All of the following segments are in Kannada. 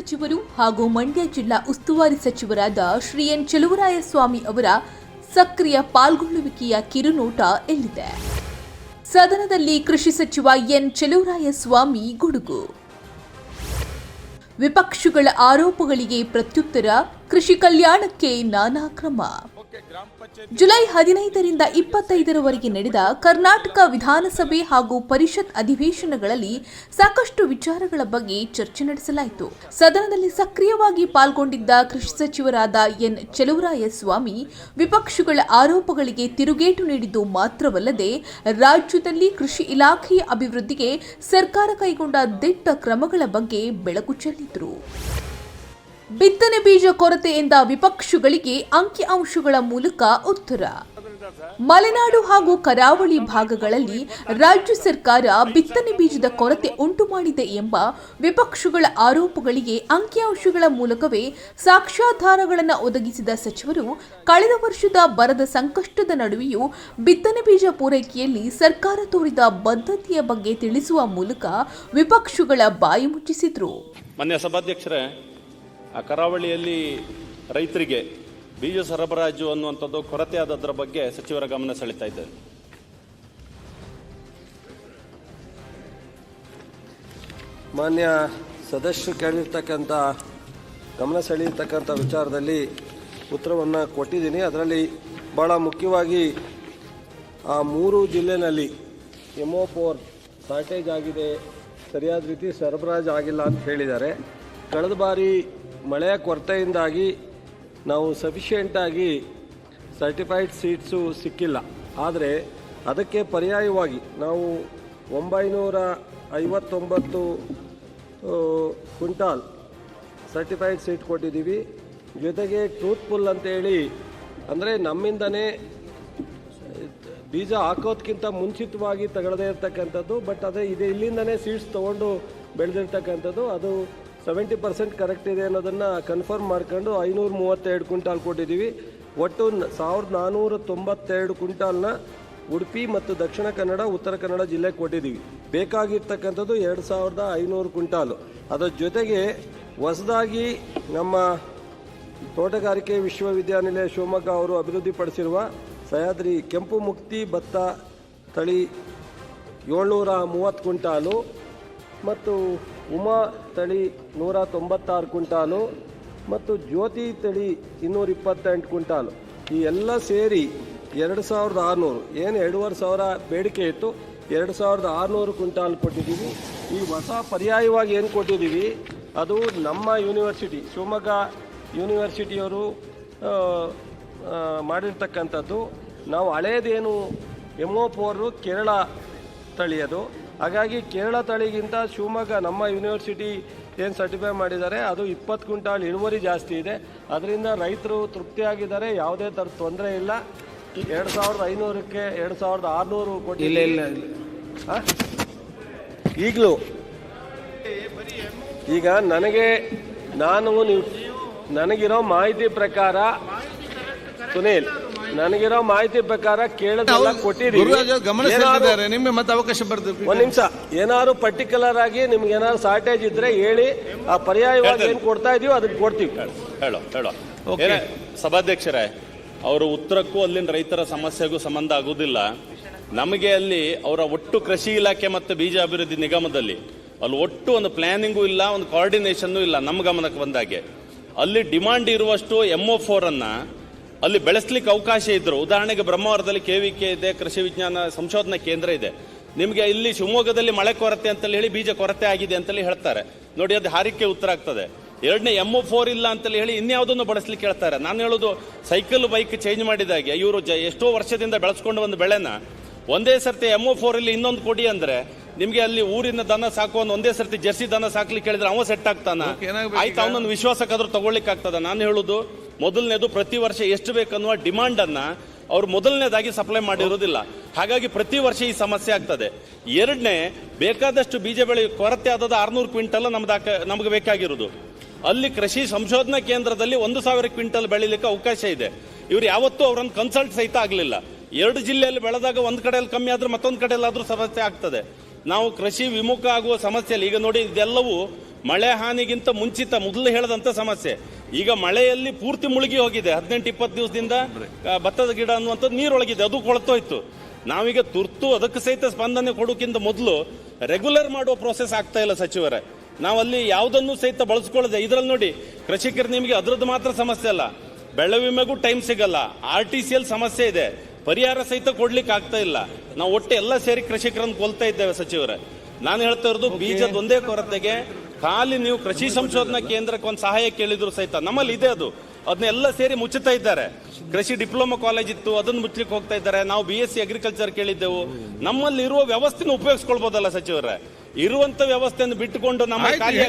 ಸಚಿವರು ಹಾಗೂ ಮಂಡ್ಯ ಜಿಲ್ಲಾ ಉಸ್ತುವಾರಿ ಸಚಿವರಾದ ಶ್ರೀ ಎನ್ ಚಲುವರಾಯಸ್ವಾಮಿ ಅವರ ಸಕ್ರಿಯ ಪಾಲ್ಗೊಳ್ಳುವಿಕೆಯ ಕಿರುನೋಟ ಎಲ್ಲಿದೆ? ಸದನದಲ್ಲಿ ಕೃಷಿ ಸಚಿವ ಎನ್ ಚಲುವರಾಯಸ್ವಾಮಿ ಗುಡುಗು. ವಿಪಕ್ಷಗಳ ಆರೋಪಗಳಿಗೆ ಪ್ರತ್ಯುತ್ತರ, ಕೃಷಿ ಕಲ್ಯಾಣಕ್ಕೆ ನಾನಾ ಕ್ರಮ. ಜುಲೈ ಹದಿನೈದರಿಂದ ಇಪ್ಪತ್ತೈದರವರೆಗೆ ನಡೆದ ಕರ್ನಾಟಕ ವಿಧಾನಸಭೆ ಹಾಗೂ ಪರಿಷತ್ ಅಧಿವೇಶನಗಳಲ್ಲಿ ಸಾಕಷ್ಟು ವಿಚಾರಗಳ ಬಗ್ಗೆ ಚರ್ಚೆ ನಡೆಸಲಾಯಿತು. ಸದನದಲ್ಲಿ ಸಕ್ರಿಯವಾಗಿ ಪಾಲ್ಗೊಂಡಿದ್ದ ಕೃಷಿ ಸಚಿವರಾದ ಎನ್. ಚೆಲುವರಾಯಸ್ವಾಮಿ ವಿಪಕ್ಷಗಳ ಆರೋಪಗಳಿಗೆ ತಿರುಗೇಟು ನೀಡಿದ್ದು ಮಾತ್ರವಲ್ಲದೆ ರಾಜ್ಯದಲ್ಲಿ ಕೃಷಿ ಇಲಾಖೆಯ ಅಭಿವೃದ್ಧಿಗೆ ಸರ್ಕಾರ ಕೈಗೊಂಡ ದಿಟ್ಟ ಕ್ರಮಗಳ ಬಗ್ಗೆ ಬೆಳಕು ಚೆಲ್ಲಿದ್ರು. ಬಿತ್ತನೆ ಬೀಜ ಕೊರತೆಯಿಂದ ವಿಪಕ್ಷಗಳಿಗೆ ಅಂಕಿಅಂಶಗಳ ಮೂಲಕ ಉತ್ತರ. ಮಲೆನಾಡು ಹಾಗೂ ಕರಾವಳಿ ಭಾಗಗಳಲ್ಲಿ ರಾಜ್ಯ ಸರ್ಕಾರ ಬಿತ್ತನೆ ಬೀಜದ ಕೊರತೆ ಉಂಟು ಮಾಡಿದೆ ಎಂಬ ವಿಪಕ್ಷಗಳ ಆರೋಪಗಳಿಗೆ ಅಂಕಿಅಂಶಗಳ ಮೂಲಕವೇ ಸಾಕ್ಷ್ಯಾಧಾರಗಳನ್ನು ಒದಗಿಸಿದ ಸಚಿವರು, ಕಳೆದ ವರ್ಷದ ಬರದ ಸಂಕಷ್ಟದ ನಡುವೆಯೂ ಬಿತ್ತನೆ ಬೀಜ ಪೂರೈಕೆಯಲ್ಲಿ ಸರ್ಕಾರ ತೋರಿದ ಬದ್ಧತೆಯ ಬಗ್ಗೆ ತಿಳಿಸುವ ಮೂಲಕ ವಿಪಕ್ಷಗಳ ಬಾಯಿ ಮುಚ್ಚಿಸಿದ್ರು. ಆ ಕರಾವಳಿಯಲ್ಲಿ ರೈತರಿಗೆ ಬೀಜ ಸರಬರಾಜು ಅನ್ನುವಂಥದ್ದು ಕೊರತೆ ಆದದ್ರ ಬಗ್ಗೆ ಸಚಿವರ ಗಮನ ಸೆಳೀತಾ ಇದ್ದಾರೆ ಮಾನ್ಯ ಸದಸ್ಯರು ಕೇಳಿರ್ತಕ್ಕಂಥ, ಗಮನ ಸೆಳೆಯತಕ್ಕಂಥ ವಿಚಾರದಲ್ಲಿ ಉತ್ತರವನ್ನು ಕೊಟ್ಟಿದ್ದೀನಿ. ಅದರಲ್ಲಿ ಭಾಳ ಮುಖ್ಯವಾಗಿ ಆ ಮೂರು ಜಿಲ್ಲೆನಲ್ಲಿ ಎಮೋ ಫೋರ್ ಶಾರ್ಟೇಜ್ ಆಗಿದೆ. ಸರಿಯಾದ ರೀತಿ ಸರಬರಾಜು ಆಗಿಲ್ಲ ಅಂತ ಹೇಳಿದ್ದಾರೆ. ಕಳೆದ ಬಾರಿ ಮಳೆಯ ಕೊರತೆಯಿಂದಾಗಿ ನಾವು ಸಫಿಷಿಯೆಂಟಾಗಿ ಸರ್ಟಿಫೈಡ್ ಸೀಟ್ಸು ಸಿಕ್ಕಿಲ್ಲ. ಆದರೆ ಅದಕ್ಕೆ ಪರ್ಯಾಯವಾಗಿ ನಾವು ಒಂಬೈನೂರ ಐವತ್ತೊಂಬತ್ತು ಕ್ವಿಂಟಾಲ್ ಸರ್ಟಿಫೈಡ್ ಸೀಟ್ ಕೊಟ್ಟಿದ್ದೀವಿ. ಜೊತೆಗೆ ಟ್ರೂತ್ಫುಲ್ ಅಂತೇಳಿ, ಅಂದರೆ ನಮ್ಮಿಂದನೇ ಬೀಜ ಹಾಕೋದಕ್ಕಿಂತ ಮುಂಚಿತವಾಗಿ ತಗೊಳ್ಳದೇ ಇರ್ತಕ್ಕಂಥದ್ದು ಬಟ್ ಅದೇ ಇದೆ, ಇಲ್ಲಿಂದನೇ ಸೀಡ್ಸ್ ತೊಗೊಂಡು ಬೆಳೆದಿರ್ತಕ್ಕಂಥದ್ದು. ಅದು ಸೆವೆಂಟಿ ಪರ್ಸೆಂಟ್ ಕರೆಕ್ಟ್ ಇದೆ ಅನ್ನೋದನ್ನು ಕನ್ಫರ್ಮ್ ಮಾಡ್ಕೊಂಡು ಐನೂರ ಮೂವತ್ತೆರಡು ಕ್ವಿಂಟಾಲ್ ಕೊಟ್ಟಿದ್ದೀವಿ. ಒಟ್ಟು ಸಾವಿರದ ನಾನ್ನೂರ ತೊಂಬತ್ತೆರಡು ಕ್ವಿಂಟಾಲ್ನ ಉಡುಪಿ ಮತ್ತು ದಕ್ಷಿಣ ಕನ್ನಡ, ಉತ್ತರ ಕನ್ನಡ ಜಿಲ್ಲೆಗೆ ಕೊಟ್ಟಿದ್ದೀವಿ. ಬೇಕಾಗಿರ್ತಕ್ಕಂಥದ್ದು ಎರಡು ಸಾವಿರದ ಐನೂರು ಕ್ವಿಂಟಾಲು. ಅದರ ಜೊತೆಗೆ ಹೊಸದಾಗಿ ನಮ್ಮ ತೋಟಗಾರಿಕೆ ವಿಶ್ವವಿದ್ಯಾನಿಲಯ ಶಿವಮೊಗ್ಗ ಅವರು ಅಭಿವೃದ್ಧಿಪಡಿಸಿರುವ ಸಹ್ಯಾದ್ರಿ ಕೆಂಪು ಮುಕ್ತಿ ಭತ್ತ ತಳಿ ಏಳ್ನೂರ ಮೂವತ್ತು ಕ್ವಿಂಟಾಲು. ಮತ್ತು ಉಮಾ ತಳಿ ನೂರ ತೊಂಬತ್ತಾರು ಕ್ವಿಂಟಾಲು ಮತ್ತು ಜ್ಯೋತಿ ತಳಿ ಇನ್ನೂರ ಇಪ್ಪತ್ತೆಂಟು ಕ್ವಿಂಟಾಲು. ಈ ಎಲ್ಲ ಸೇರಿ ಎರಡು ಸಾವಿರದ ಆರುನೂರು, ಏನು ಎರಡೂವರೆ ಸಾವಿರ ಬೇಡಿಕೆ ಇತ್ತು, ಎರಡು ಸಾವಿರದ ಆರುನೂರು ಕ್ವಿಂಟಾಲ್ ಕೊಟ್ಟಿದ್ದೀವಿ. ಈ ಹೊಸ ಪರ್ಯಾಯವಾಗಿ ಏನು ಕೊಟ್ಟಿದ್ದೀವಿ, ಅದು ನಮ್ಮ ಯೂನಿವರ್ಸಿಟಿ, ಶಿವಮೊಗ್ಗ ಯೂನಿವರ್ಸಿಟಿಯವರು ಮಾಡಿರ್ತಕ್ಕಂಥದ್ದು. ನಾವು ಹಳೇದೇನು ಓ ಪೋರು ಕೇರಳ ತಳಿಯದು ಹಾಗಾಗಿ ಕೇರಳ ತಳಿಗಿಂತ ಶಿವಮೊಗ್ಗ ನಮ್ಮ ಯೂನಿವರ್ಸಿಟಿ ಏನು ಸರ್ಟಿಫೈ ಮಾಡಿದ್ದಾರೆ ಅದು ಇಪ್ಪತ್ತು ಕ್ವಿಂಟಾಲ್ ಇಳುವರಿ ಜಾಸ್ತಿ ಇದೆ. ಅದರಿಂದ ರೈತರು ತೃಪ್ತಿಯಾಗಿದ್ದಾರೆ ಯಾವುದೇ ಥರ ತೊಂದರೆ ಇಲ್ಲ. ಎರಡು ಸಾವಿರದ ಐನೂರಕ್ಕೆ ಎರಡು ಸಾವಿರದ ಆರುನೂರು ಕೋಟಿ ಇಲ್ಲ ಇಲ್ಲ ಈಗಲೂ. ಈಗ ನನಗೆ ನಾನು ನೀವು ನನಗಿರೋ ಮಾಹಿತಿ ಪ್ರಕಾರ ಸುನೀಲ್ ನನಗಿರೋ ಮಾಹಿತಿ ಪ್ರಕಾರ ಕೇಳೋದೆಲ್ಲ ಕೊಟ್ಟಿದ್ದೀವಿ. ಸೆಳೆದಿದ್ದಾರೆ ಮತ್ತೆ ಅವಕಾಶ ಬರ್ತದೆ. ಒಂದ್ ನಿಮಿಷ. ಏನಾದ್ರು ಪರ್ಟಿಕ್ಯುಲರ್ ಆಗಿ ನಿಮ್ಗೆ ಏನಾದ್ರು ಶಾರ್ಟೇಜ್ ಇದ್ರೆ ಹೇಳಿ ಆ ಪರ್ಯಾಯವಾಗಿ ಏನ್ ಕೊಡ್ತಾ ಇದೀವೋ ಅದಕ್ಕೆ ಕೊಡ್ತೀವಿ. ಹೇಳೋ ಹೇಳೋ ಸಭಾಧ್ಯಕ್ಷರೇ ಅವರ ಉತ್ತರಕ್ಕೂ ಅಲ್ಲಿನ ರೈತರ ಸಮಸ್ಯೆಗೂ ಸಂಬಂಧ ಆಗುವುದಿಲ್ಲ ನಮಗೆ ಅಲ್ಲಿ ಅವರ ಒಟ್ಟು ಕೃಷಿ ಇಲಾಖೆ ಮತ್ತು ಬೀಜ ಅಭಿವೃದ್ಧಿ ನಿಗಮದಲ್ಲಿ ಅಲ್ಲಿ ಒಟ್ಟು ಒಂದು ಪ್ಲಾನಿಂಗು ಇಲ್ಲ ಒಂದು ಕೋಆರ್ಡಿನೇಷನ್ನು ಇಲ್ಲ ನಮ್ಮ ಗಮನಕ್ಕೆ ಬಂದಾಗೆ. ಅಲ್ಲಿ ಡಿಮಾಂಡ್ ಇರುವಷ್ಟು ಎಂ ಒ ಫೋರ್ ಅನ್ನ ಅಲ್ಲಿ ಬೆಳೆಸ್ಲಿಕ್ಕೆ ಅವಕಾಶ ಇದ್ದರು. ಉದಾಹರಣೆಗೆ ಬ್ರಹ್ಮಾವರದಲ್ಲಿ ಕೆ ಇದೆ, ಕೃಷಿ ವಿಜ್ಞಾನ ಸಂಶೋಧನಾ ಕೇಂದ್ರ ಇದೆ. ನಿಮಗೆ ಇಲ್ಲಿ ಶಿವಮೊಗ್ಗದಲ್ಲಿ ಮಳೆ ಕೊರತೆ ಅಂತೇಳಿ ಹೇಳಿ ಬೀಜ ಕೊರತೆ ಆಗಿದೆ ಅಂತೇಳಿ ಹೇಳ್ತಾರೆ. ನೋಡಿ, ಅದು ಹಾರಿಕೆ ಉತ್ತರ ಆಗ್ತದೆ. ಎರಡನೇ ಎಂ ಫೋರ್ ಇಲ್ಲ ಅಂತೇಳಿ ಹೇಳಿ ಇನ್ಯಾವುದನ್ನು ಬಳಸ್ಲಿಕ್ಕೆ ಹೇಳ್ತಾರೆ? ನಾನು ಹೇಳೋದು, ಸೈಕಲ್ ಬೈಕ್ ಚೇಂಜ್ ಮಾಡಿದಾಗೆ. ಇವರು ಜ ಎಷ್ಟೋ ವರ್ಷದಿಂದ ಬೆಳೆಸ್ಕೊಂಡು ಒಂದು ಬೆಳೆನ ಒಂದೇ ಸರ್ತಿ ಎಂ ಫೋರ್ ಇಲ್ಲಿ ಇನ್ನೊಂದು ಕೊಡಿ ಅಂದ್ರೆ ನಿಮ್ಗೆ ಅಲ್ಲಿ ಊರಿನ ದನ ಸಾಕುವ ಒಂದೇ ಸರ್ತಿ ಜರ್ಸಿ ದನ ಸಾಕ್ಲಿಕ್ಕೆ ಕೇಳಿದ್ರೆ ಅವ ಸೆಟ್ ಆಗ್ತಾನ. ಆಯ್ತು ಅವನೊಂದು ವಿಶ್ವಾಸಕ್ಕಾದ್ರೂ ತಗೊಳ್ಲಿಕ್ಕೆ ಆಗ್ತದ. ನಾನು ಹೇಳುದು ಮೊದಲನೇದು ಪ್ರತಿ ವರ್ಷ ಎಷ್ಟು ಬೇಕನ್ನುವ ಡಿಮಾಂಡ್ ಅನ್ನ ಅವ್ರು ಮೊದಲನೇದಾಗಿ ಸಪ್ಲೈ ಮಾಡಿರೋದಿಲ್ಲ. ಹಾಗಾಗಿ ಪ್ರತಿ ವರ್ಷ ಈ ಸಮಸ್ಯೆ ಆಗ್ತದೆ. ಎರಡನೇ ಬೇಕಾದಷ್ಟು ಬೀಜ ಬೆಳೆ ಕೊರತೆ ಆದದ ಆರ್ನೂರು ಕ್ವಿಂಟಲ್ ನಮ್ದು ನಮ್ಗೆ ಬೇಕಾಗಿರೋದು. ಅಲ್ಲಿ ಕೃಷಿ ಸಂಶೋಧನಾ ಕೇಂದ್ರದಲ್ಲಿ ಒಂದು ಸಾವಿರ ಕ್ವಿಂಟಲ್ ಬೆಳಿಲಿಕ್ಕೆ ಅವಕಾಶ ಇದೆ. ಇವ್ರು ಯಾವತ್ತೂ ಅವರನ್ನು ಕನ್ಸಲ್ಟ್ ಸಹಿತ ಆಗಲಿಲ್ಲ. ಎರಡು ಜಿಲ್ಲೆಯಲ್ಲಿ ಬೆಳೆದಾಗ ಒಂದು ಕಡೆಯಲ್ಲಿ ಕಮ್ಮಿ ಆದರೆ ಮತ್ತೊಂದು ಕಡೆಯಲ್ಲಾದರೂ ಸಮಸ್ಯೆ ಆಗ್ತದೆ. ನಾವು ಕೃಷಿ ವಿಮುಖ ಆಗುವ ಸಮಸ್ಯೆಯಲ್ಲಿ, ಈಗ ನೋಡಿ ಇದೆಲ್ಲವೂ ಮಳೆ ಹಾನಿಗಿಂತ ಮುಂಚಿತ, ಮೊದಲು ಹೇಳದಂತ ಸಮಸ್ಯೆ. ಈಗ ಮಳೆಯಲ್ಲಿ ಪೂರ್ತಿ ಮುಳುಗಿ ಹೋಗಿದೆ. ಹದಿನೆಂಟು, ಇಪ್ಪತ್ತು ದಿವಸದಿಂದ ಭತ್ತದ ಗಿಡ ಅನ್ನುವಂಥದ್ದು ನೀರೊಳಗಿದೆ. ಅದು ಕೊಳತೋಯ್ತು ನಾವೀಗ ತುರ್ತು ಅದಕ್ಕೆ ಸಹಿತ ಸ್ಪಂದನೆ ಕೊಡೋಕ್ಕಿಂತ ಮೊದಲು ರೆಗ್ಯುಲರ್ ಮಾಡುವ ಪ್ರೋಸೆಸ್ ಆಗ್ತಾ ಇಲ್ಲ ಸಚಿವರೇ. ನಾವಲ್ಲಿ ಯಾವುದನ್ನು ಸಹಿತ ಬಳಸ್ಕೊಳ್ಳದೆ, ಇದ್ರಲ್ಲಿ ನೋಡಿ, ಕೃಷಿಕರು ನಿಮಗೆ ಅದರದ್ದು ಮಾತ್ರ ಸಮಸ್ಯೆ ಅಲ್ಲ. ಬೆಳೆ ವಿಮೆಗೂ ಟೈಮ್ ಸಿಗಲ್ಲ. ಆರ್ ಟಿ ಸಿ ಸಮಸ್ಯೆ ಇದೆ. ಪರಿಹಾರ ಸಹಿತ ಕೊಡ್ಲಿಕ್ಕೆ ಆಗ್ತಾ ಇಲ್ಲ. ನಾವು ಒಟ್ಟು ಎಲ್ಲ ಸೇರಿ ಕೃಷಿಕರನ್ನು ಕೊಲ್ತಾ ಇದ್ದೇವೆ ಸಚಿವರೇ. ನಾನು ಹೇಳ್ತಾ ಇರೋದು ಬೀಜದ ಒಂದೇ ಕೊರತೆಗೆ ಖಾಲಿ ನೀವು ಕೃಷಿ ಸಂಶೋಧನಾ ಕೇಂದ್ರಕ್ಕೆ ಒಂದು ಸಹಾಯ ಕೇಳಿದ್ರು ಸಹಿತ. ನಮ್ಮಲ್ಲಿ ಇದೆ ಅದು. ಅದನ್ನೆಲ್ಲ ಸೇರಿ ಮುಚ್ಚುತ್ತಾ ಇದ್ದಾರೆ. ಕೃಷಿ ಡಿಪ್ಲೊಮಾ ಕಾಲೇಜ್ ಇತ್ತು ಅದನ್ನು ಮುಚ್ಚಲಿಕ್ಕೆ ಹೋಗ್ತಾ ಇದ್ದಾರೆ. ನಾವು ಬಿ ಎಸ್ ಸಿ ಅಗ್ರಿಕಲ್ಚರ್ ಕೇಳಿದ್ದೆವು. ನಮ್ಮಲ್ಲಿ ಇರುವ ವ್ಯವಸ್ಥೆನ ಉಪಯೋಗಿಸ್ಕೊಳ್ಬೋದಲ್ಲ ಸಚಿವರೇ. ಇರುವಂತ ವ್ಯವಸ್ಥೆಯನ್ನು ಬಿಟ್ಟುಕೊಂಡು ನಮ್ಮ ಕಾರ್ಯ?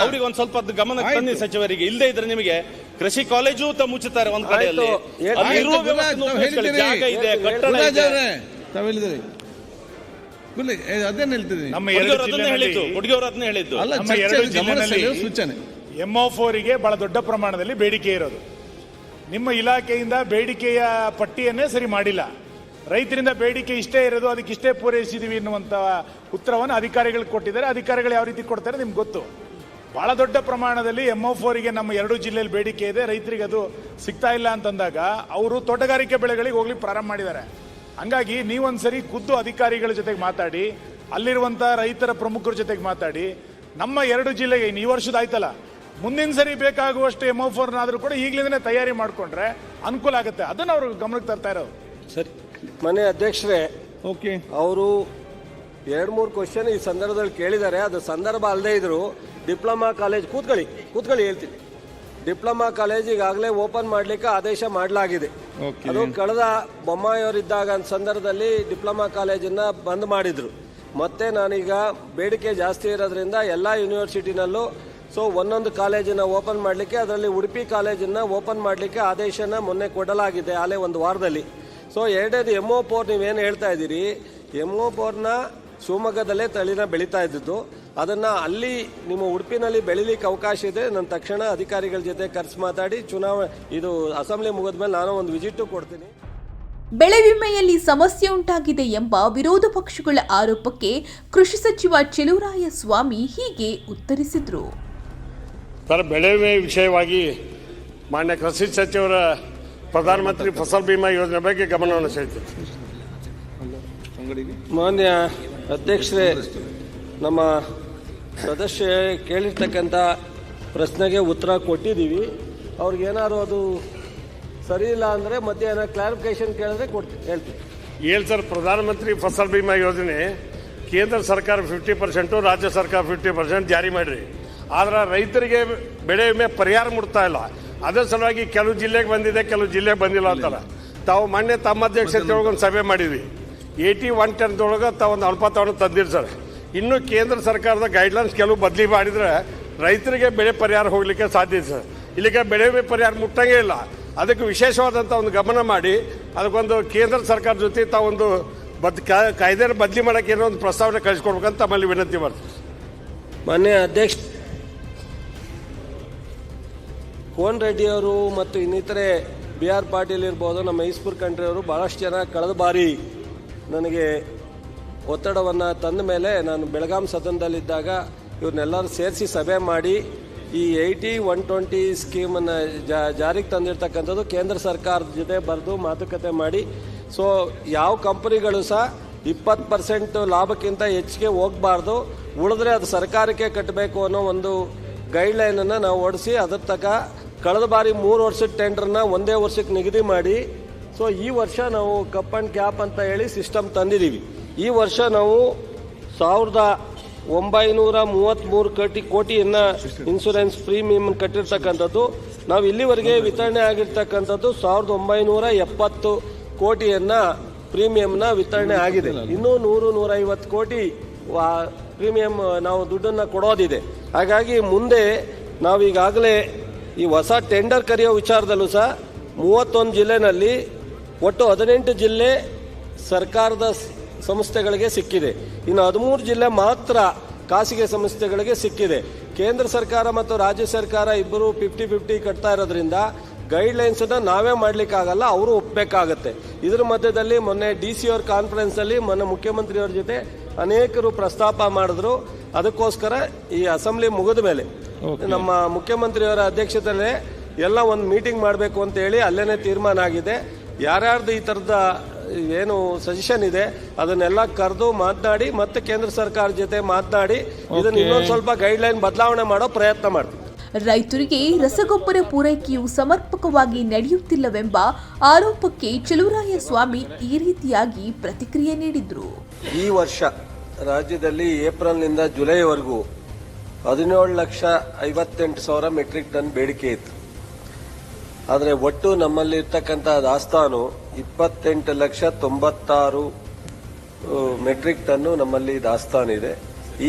ಅವ್ರಿಗೆ ಒಂದ್ ಸ್ವಲ್ಪ ಗಮನ ಗಮನಕ್ಕೆ ತನ್ನಿ ಸಚಿವರಿಗೆ. ಇಲ್ಲದೆ ಇದ್ರೆ ನಿಮಗೆ ಕೃಷಿ ಕಾಲೇಜು ತ ಮುಚ್ಚುತ್ತಾರೆ ಒಂದ್ ಕಡೆಯಲ್ಲಿ. ಇರುವ. ಜಾಗ ಇದೆ ಕಟ್ಟಡ ಇದೆ. ಹೇಳ್ತಿದ್ದೀನಿ ಅದನ್ನೇ ಹೇಳಿದ್ದು. ಅದನ್ನೇ ಹೇಳಿದ್ದು. ಸೂಚನೆ. ಫೋರಿಗೆ ಬಹಳ ದೊಡ್ಡ ಪ್ರಮಾಣದಲ್ಲಿ ಬೇಡಿಕೆ ಇರೋದು. ನಿಮ್ಮ ಇಲಾಖೆಯಿಂದ ಬೇಡಿಕೆಯ ಪಟ್ಟಿಯನ್ನೇ ಸರಿ ಮಾಡಿಲ್ಲ. ರೈತರಿಂದ ಬೇಡಿಕೆ ಇಷ್ಟೇ ಇರೋದು, ಅದಕ್ಕೆ ಇಷ್ಟೇ ಪೂರೈಸಿದೀವಿ ಅನ್ನುವಂಥ ಉತ್ತರವನ್ನು ಅಧಿಕಾರಿಗಳಿಗೆ ಕೊಟ್ಟಿದ್ದಾರೆ. ಅಧಿಕಾರಿಗಳು ಯಾವ ರೀತಿ ಕೊಡ್ತಾರೆ ನಿಮ್ಗೆ ಗೊತ್ತು. ಬಹಳ ದೊಡ್ಡ ಪ್ರಮಾಣದಲ್ಲಿ ಎಂಒ ಫೋರಿಗೆ ನಮ್ಮ ಎರಡು ಜಿಲ್ಲೆಯಲ್ಲಿ ಬೇಡಿಕೆ ಇದೆ. ರೈತರಿಗೆ ಅದು ಸಿಗ್ತಾ ಇಲ್ಲ ಅಂತಂದಾಗ ಅವರು ತೋಟಗಾರಿಕೆ ಬೆಳೆಗಳಿಗೆ ಹೋಗ್ಲಿಕ್ಕೆ ಪ್ರಾರಂಭ ಮಾಡಿದ್ದಾರೆ. ಹಂಗಾಗಿ ನೀವೊಂದ್ಸರಿ ಖುದ್ದು ಅಧಿಕಾರಿಗಳ ಜೊತೆಗೆ ಮಾತಾಡಿ ಅಲ್ಲಿರುವಂಥ ರೈತರ ಪ್ರಮುಖರ ಜೊತೆಗೆ ಮಾತಾಡಿ, ನಮ್ಮ ಎರಡು ಜಿಲ್ಲೆಗೆ ಈ ವರ್ಷದ ಆಯ್ತಲ್ಲ, ಮುಂದಿನ ಸರಿ ಬೇಕಾಗುವಷ್ಟು ಎಂ ಫೋರ್ನಾದರೂ ಕೂಡ ಈಗಲಿಂದನೇ ತಯಾರಿ ಮಾಡಿಕೊಂಡ್ರೆ ಅನುಕೂಲ ಆಗುತ್ತೆ. ಅದನ್ನ ಅವರು ಗಮನಕ್ಕೆ ತರ್ತಾ ಇರೋದು. ಸರಿ. ಮನೆ ಅಧ್ಯಕ್ಷರೇ ಓಕೆ ಅವರು ಎರಡು ಮೂರು ಕ್ವಶನ್ ಈ ಸಂದರ್ಭದಲ್ಲಿ ಕೇಳಿದ್ದಾರೆ. ಅದು ಸಂದರ್ಭ ಅಲ್ಲದೆ ಇದ್ರು ಡಿಪ್ಲೊಮಾ ಕಾಲೇಜ್ ಕೂತ್ಕೊಳ್ಳಿ ಕೂತ್ಕೊಳ್ಳಿ ಹೇಳ್ತೀನಿ. ಡಿಪ್ಲೊಮಾ ಕಾಲೇಜ್ ಈಗಾಗಲೇ ಓಪನ್ ಮಾಡಲಿಕ್ಕೆ ಆದೇಶ ಮಾಡಲಾಗಿದೆ. Okay. ಅದು ಕಳೆದ ಬೊಮ್ಮಾಯವರಿದ್ದಾಗ ಅಂತ ಸಂದರ್ಭದಲ್ಲಿ ಡಿಪ್ಲೊಮಾ ಕಾಲೇಜನ್ನ ಬಂದ್ ಮಾಡಿದ್ರು. ಮತ್ತೆ ನಾನೀಗ ಬೇಡಿಕೆ ಜಾಸ್ತಿ ಇರೋದ್ರಿಂದ ಎಲ್ಲ ಯೂನಿವರ್ಸಿಟಿನಲ್ಲೂ ಸೊ ಒಂದೊಂದು ಕಾಲೇಜನ್ನ ಓಪನ್ ಮಾಡಲಿಕ್ಕೆ ಅದರಲ್ಲಿ ಉಡುಪಿ ಕಾಲೇಜನ್ನ ಓಪನ್ ಮಾಡಲಿಕ್ಕೆ ಆದೇಶನ ಮೊನ್ನೆ ಕೊಡಲಾಗಿದೆ. ಆಲೇ ಒಂದು ವಾರದಲ್ಲಿ. ಸೊ ಎರಡನೇದು ಎಂ ಒ ಪೋರ್ ನೀವೇನು ಹೇಳ್ತಾ ಇದ್ದೀರಿ? ಎಂ ಒ ಪೋರ್ನ ಶಿವಮೊಗ್ಗದಲ್ಲೇ ತಳಿನ ಬೆಳೀತಾ ಇದ್ದಿದ್ದು. ಅದನ್ನು ಅಲ್ಲಿ ನಿಮ್ಮ ಉಡುಪಿನಲ್ಲಿ ಬೆಳಿಲಿಕ್ಕೆ ಅವಕಾಶ ಇದೆ. ನಾನು ತಕ್ಷಣ ಅಧಿಕಾರಿಗಳ ಜೊತೆ ಖರ್ಚು ಮಾತಾಡಿ ಚುನಾವಣೆ ಇದು ಅಸೆಂಬ್ಲಿ ಮುಗಿದ ಮೇಲೆ ನಾನು ಒಂದು ವಿಸಿಟು ಕೊಡ್ತೀನಿ. ಬೆಳೆ ವಿಮೆಯಲ್ಲಿ ಸಮಸ್ಯೆ ಉಂಟಾಗಿದೆ ಎಂಬ ವಿರೋಧ ಪಕ್ಷಗಳ ಆರೋಪಕ್ಕೆ ಕೃಷಿ ಸಚಿವ ಚೆಲುವರಾಯ ಸ್ವಾಮಿ ಹೀಗೆ ಉತ್ತರಿಸಿದ್ರು. ಸರ್ ಬೆಳೆ ವಿಮೆ ವಿಷಯವಾಗಿ ಮಾನ್ಯ ಕೃಷಿ ಸಚಿವರ ಪ್ರಧಾನಮಂತ್ರಿ ಫಸಲ್ ಬಿಮಾ ಯೋಜನೆ ಬಗ್ಗೆ ಗಮನವನ್ನು ಅಂಗಡಿಗೆ ಮಾನ್ಯ ಅಧ್ಯಕ್ಷರೇ ನಮ್ಮ ಸದಸ್ಯ ಕೇಳಿರ್ತಕ್ಕಂಥ ಪ್ರಶ್ನೆಗೆ ಉತ್ತರ ಕೊಟ್ಟಿದ್ದೀವಿ. ಅವ್ರಿಗೇನಾದ್ರು ಅದು ಸರಿ ಇಲ್ಲ ಅಂದರೆ ಮತ್ತೆ ಏನಾದ್ರು ಕ್ಲಾರಿಫಿಕೇಶನ್ ಕೇಳಿದ್ರೆ ಕೊಡ್ತೀವಿ ಹೇಳ್ತೀವಿ. ಹೇಳಿ ಸರ್ ಪ್ರಧಾನಮಂತ್ರಿ ಫಸಲ್ ಬಿಮಾ ಯೋಜನೆ ಕೇಂದ್ರ ಸರ್ಕಾರ ಫಿಫ್ಟಿ ಪರ್ಸೆಂಟು ರಾಜ್ಯ ಸರ್ಕಾರ ಫಿಫ್ಟಿ ಪರ್ಸೆಂಟ್ ಜಾರಿ ಮಾಡಿರಿ. ಆದ್ರೆ ರೈತರಿಗೆ ಬೆಳೆ ವಿಮೆ ಪರಿಹಾರ ಮುಡ್ತಾ ಇಲ್ಲ. ಅದೇ ಸಲುವಾಗಿ ಕೆಲವು ಜಿಲ್ಲೆಗೆ ಬಂದಿದೆ ಕೆಲವು ಜಿಲ್ಲೆಗೆ ಬಂದಿಲ್ಲ ಅಂತಲ್ಲ ತಾವು ಮೊನ್ನೆ ತಮ್ಮ ಅಧ್ಯಕ್ಷತೆಯೊಳಗೆ ಒಂದು ಸಭೆ ಮಾಡಿದ್ವಿ. ಏಯ್ಟಿ ಒನ್ ಟೆನ್ದೊಳಗೆ ತಾವು ಒಂದು ಅನುಪಾತವನ್ನು ತಂದಿರಿ ಸರ್. ಇನ್ನು ಕೇಂದ್ರ ಸರ್ಕಾರದ ಗೈಡ್ಲೈನ್ಸ್ ಕೆಲವು ಬದಲಿ ಮಾಡಿದರೆ ರೈತರಿಗೆ ಬೆಳೆ ಪರಿಹಾರ ಹೋಗಲಿಕ್ಕೆ ಸಾಧ್ಯ ಇದೆ ಸರ್. ಇಲ್ಲಿಗೆ ಬೆಳೆ ಪರಿಹಾರ ಮುಟ್ಟಂಗೇ ಇಲ್ಲ. ಅದಕ್ಕೆ ವಿಶೇಷವಾದಂಥ ಒಂದು ಗಮನ ಮಾಡಿ ಅದಕ್ಕೊಂದು ಕೇಂದ್ರ ಸರ್ಕಾರ ಜೊತೆ ತಾವೊಂದು ಬದ್ ಕಾಯ್ದೆ ಬದಲಿ ಮಾಡೋಕ್ಕೆ ಏನೋ ಒಂದು ಪ್ರಸ್ತಾವನೆ ಕಳಿಸ್ಕೊಡ್ಬೇಕಂತ ತಮ್ಮಲ್ಲಿ ವಿನಂತಿ ಮಾಡ್ತೀವಿ ಮಾನ್ಯ ಅಧ್ಯಕ್ಷ ಕೋನ್ ರೆಡ್ಡಿಯವರು ಮತ್ತು ಇನ್ನಿತರೆ ಬಿ ಆರ್ ಪಾಟೀಲ್ ಇರ್ಬೋದು, ನಮ್ಮ ಮೈಸೂರು ಕಂಟ್ರಿ ಅವರು ಭಾಳಷ್ಟು ಜನ ಕಳೆದ ಬಾರಿ ನನಗೆ ಒತ್ತಡವನ್ನು ತಂದ ಮೇಲೆ ನಾನು ಬೆಳಗಾಂ ಸದನದಲ್ಲಿದ್ದಾಗ ಇವ್ರನ್ನೆಲ್ಲರೂ ಸೇರಿಸಿ ಸಭೆ ಮಾಡಿ ಈ ಏಯ್ಟಿ ಒನ್ ಟ್ವೆಂಟಿ ಸ್ಕೀಮನ್ನು ಜಾರಿಗೆ ತಂದಿರ್ತಕ್ಕಂಥದ್ದು ಕೇಂದ್ರ ಸರ್ಕಾರದ ಜೊತೆ ಬರೆದು ಮಾತುಕತೆ ಮಾಡಿ. ಸೊ ಯಾವ ಕಂಪನಿಗಳು ಸಹ ಇಪ್ಪತ್ತು ಪರ್ಸೆಂಟ್ ಲಾಭಕ್ಕಿಂತ ಹೆಚ್ಚಿಗೆ ಹೋಗಬಾರ್ದು, ಉಳಿದ್ರೆ ಅದು ಸರ್ಕಾರಕ್ಕೆ ಕಟ್ಟಬೇಕು ಅನ್ನೋ ಒಂದು ಗೈಡ್ಲೈನನ್ನು ನಾವು ಓಡಿಸಿ ಅದ್ರ ತಕ್ಕ ಕಳೆದ ಬಾರಿ ಮೂರು ವರ್ಷದ ಟೆಂಡರ್ನ ಒಂದೇ ವರ್ಷಕ್ಕೆ ನಿಗದಿ ಮಾಡಿ, ಸೊ ಈ ವರ್ಷ ನಾವು ಕಪ್ ಆ್ಯಂಡ್ ಕ್ಯಾಪ್ ಅಂತ ಹೇಳಿ ಸಿಸ್ಟಮ್ ತಂದಿದ್ದೀವಿ ಈ ವರ್ಷ ನಾವು ಸಾವಿರದ ಒಂಬೈನೂರ ಮೂವತ್ತ್ಮೂರು ಕೋಟಿ ಕೋಟಿಯನ್ನು ಇನ್ಶೂರೆನ್ಸ್ ಪ್ರೀಮಿಯಂ ಕಟ್ಟಿರ್ತಕ್ಕಂಥದ್ದು. ನಾವು ಇಲ್ಲಿವರೆಗೆ ವಿತರಣೆ ಆಗಿರ್ತಕ್ಕಂಥದ್ದು ಸಾವಿರದ ಒಂಬೈನೂರ ಎಪ್ಪತ್ತು ಕೋಟಿಯನ್ನು ಪ್ರೀಮಿಯಂನ ವಿತರಣೆ ಆಗಿದೆ. ಇನ್ನೂ ನೂರು ನೂರೈವತ್ತು ಕೋಟಿ ಪ್ರೀಮಿಯಂ ನಾವು ದುಡ್ಡನ್ನು ಕೊಡೋದಿದೆ. ಹಾಗಾಗಿ ಮುಂದೆ ನಾವೀಗಾಗಲೇ ಈ ಹೊಸ ಟೆಂಡರ್ ಕರೆಯೋ ವಿಚಾರದಲ್ಲೂ ಸಹ ಮೂವತ್ತೊಂದು ಜಿಲ್ಲೆನಲ್ಲಿ ಒಟ್ಟು ಹದಿನೆಂಟು ಜಿಲ್ಲೆ ಸರ್ಕಾರದ ಸಂಸ್ಥೆಗಳಿಗೆ ಸಿಕ್ಕಿದೆ. ಇನ್ನು ಹದಿಮೂರು ಜಿಲ್ಲೆ ಮಾತ್ರ ಖಾಸಗಿ ಸಂಸ್ಥೆಗಳಿಗೆ ಸಿಕ್ಕಿದೆ. ಕೇಂದ್ರ ಸರ್ಕಾರ ಮತ್ತು ರಾಜ್ಯ ಸರ್ಕಾರ ಇಬ್ಬರು ಫಿಫ್ಟಿ ಫಿಫ್ಟಿ ಕಟ್ತಾ ಇರೋದ್ರಿಂದ ಗೈಡ್ಲೈನ್ಸನ್ನು ನಾವೇ ಮಾಡಲಿಕ್ಕಾಗಲ್ಲ, ಅವರು ಒಪ್ಪಬೇಕಾಗತ್ತೆ ಇದರ ಮಧ್ಯದಲ್ಲಿ ಮೊನ್ನೆ ಡಿ ಸಿ ಅವ್ರ ಕಾನ್ಫರೆನ್ಸಲ್ಲಿ ಮೊನ್ನೆ ಮುಖ್ಯಮಂತ್ರಿಯವ್ರ ಜೊತೆ ಅನೇಕರು ಪ್ರಸ್ತಾಪ ಮಾಡಿದ್ರು. ಅದಕ್ಕೋಸ್ಕರ ಈ ಅಸೆಂಬ್ಲಿ ಮುಗಿದ ಮೇಲೆ ನಮ್ಮ ಮುಖ್ಯಮಂತ್ರಿಯವರ ಅಧ್ಯಕ್ಷತೆಯಲ್ಲಿ ಎಲ್ಲ ಒಂದು ಮೀಟಿಂಗ್ ಮಾಡಬೇಕು ಅಂತ ಹೇಳಿ ಅಲ್ಲೇನೆ ತೀರ್ಮಾನ ಆಗಿದೆ. ಯಾರ್ಯಾರ್ದು ಈ ಥರದ ಏನು ಸಜೆಷನ್ ಇದೆ ಅದನ್ನೆಲ್ಲ ಕರೆದು ಮಾತನಾಡಿ ಮತ್ತೆ ಕೇಂದ್ರ ಸರ್ಕಾರ ಜೊತೆ ಮಾತನಾಡಿ ಇದನ್ನ ಇನ್ನೊಂದು ಸ್ವಲ್ಪ ಗೈಡ್ಲೈನ್ ಬದಲಾವಣೆ ಮಾಡೋ ಪ್ರಯತ್ನ ಮಾಡ್ತೀವಿ. ರೈತರಿಗೆ ರಸಗೊಬ್ಬರ ಪೂರೈಕೆಯು ಸಮರ್ಪಕವಾಗಿ ನಡೆಯುತ್ತಿಲ್ಲವೆಂಬ ಆರೋಪಕ್ಕೆ ಚಲುವರಾಯ ಸ್ವಾಮಿ ಈ ರೀತಿಯಾಗಿ ಪ್ರತಿಕ್ರಿಯೆ ನೀಡಿದ್ರು. ಈ ವರ್ಷ ರಾಜ್ಯದಲ್ಲಿ ಏಪ್ರಿಲ್ನಿಂದ ಜುಲೈವರೆಗೂ ಹದಿನೇಳು ಲಕ್ಷ ಐವತ್ತೆಂಟು ಸಾವಿರ ಮೆಟ್ರಿಕ್ ಟನ್ ಬೇಡಿಕೆ ಇತ್ತು. ಆದರೆ ಒಟ್ಟು ನಮ್ಮಲ್ಲಿ ಇರ್ತಕ್ಕಂಥ ದಾಸ್ತಾನು ಇಪ್ಪತ್ತೆಂಟು ಲಕ್ಷ ತೊಂಬತ್ತಾರು ಮೆಟ್ರಿಕ್ ಟನ್ನು ನಮ್ಮಲ್ಲಿ ದಾಸ್ತಾನಿದೆ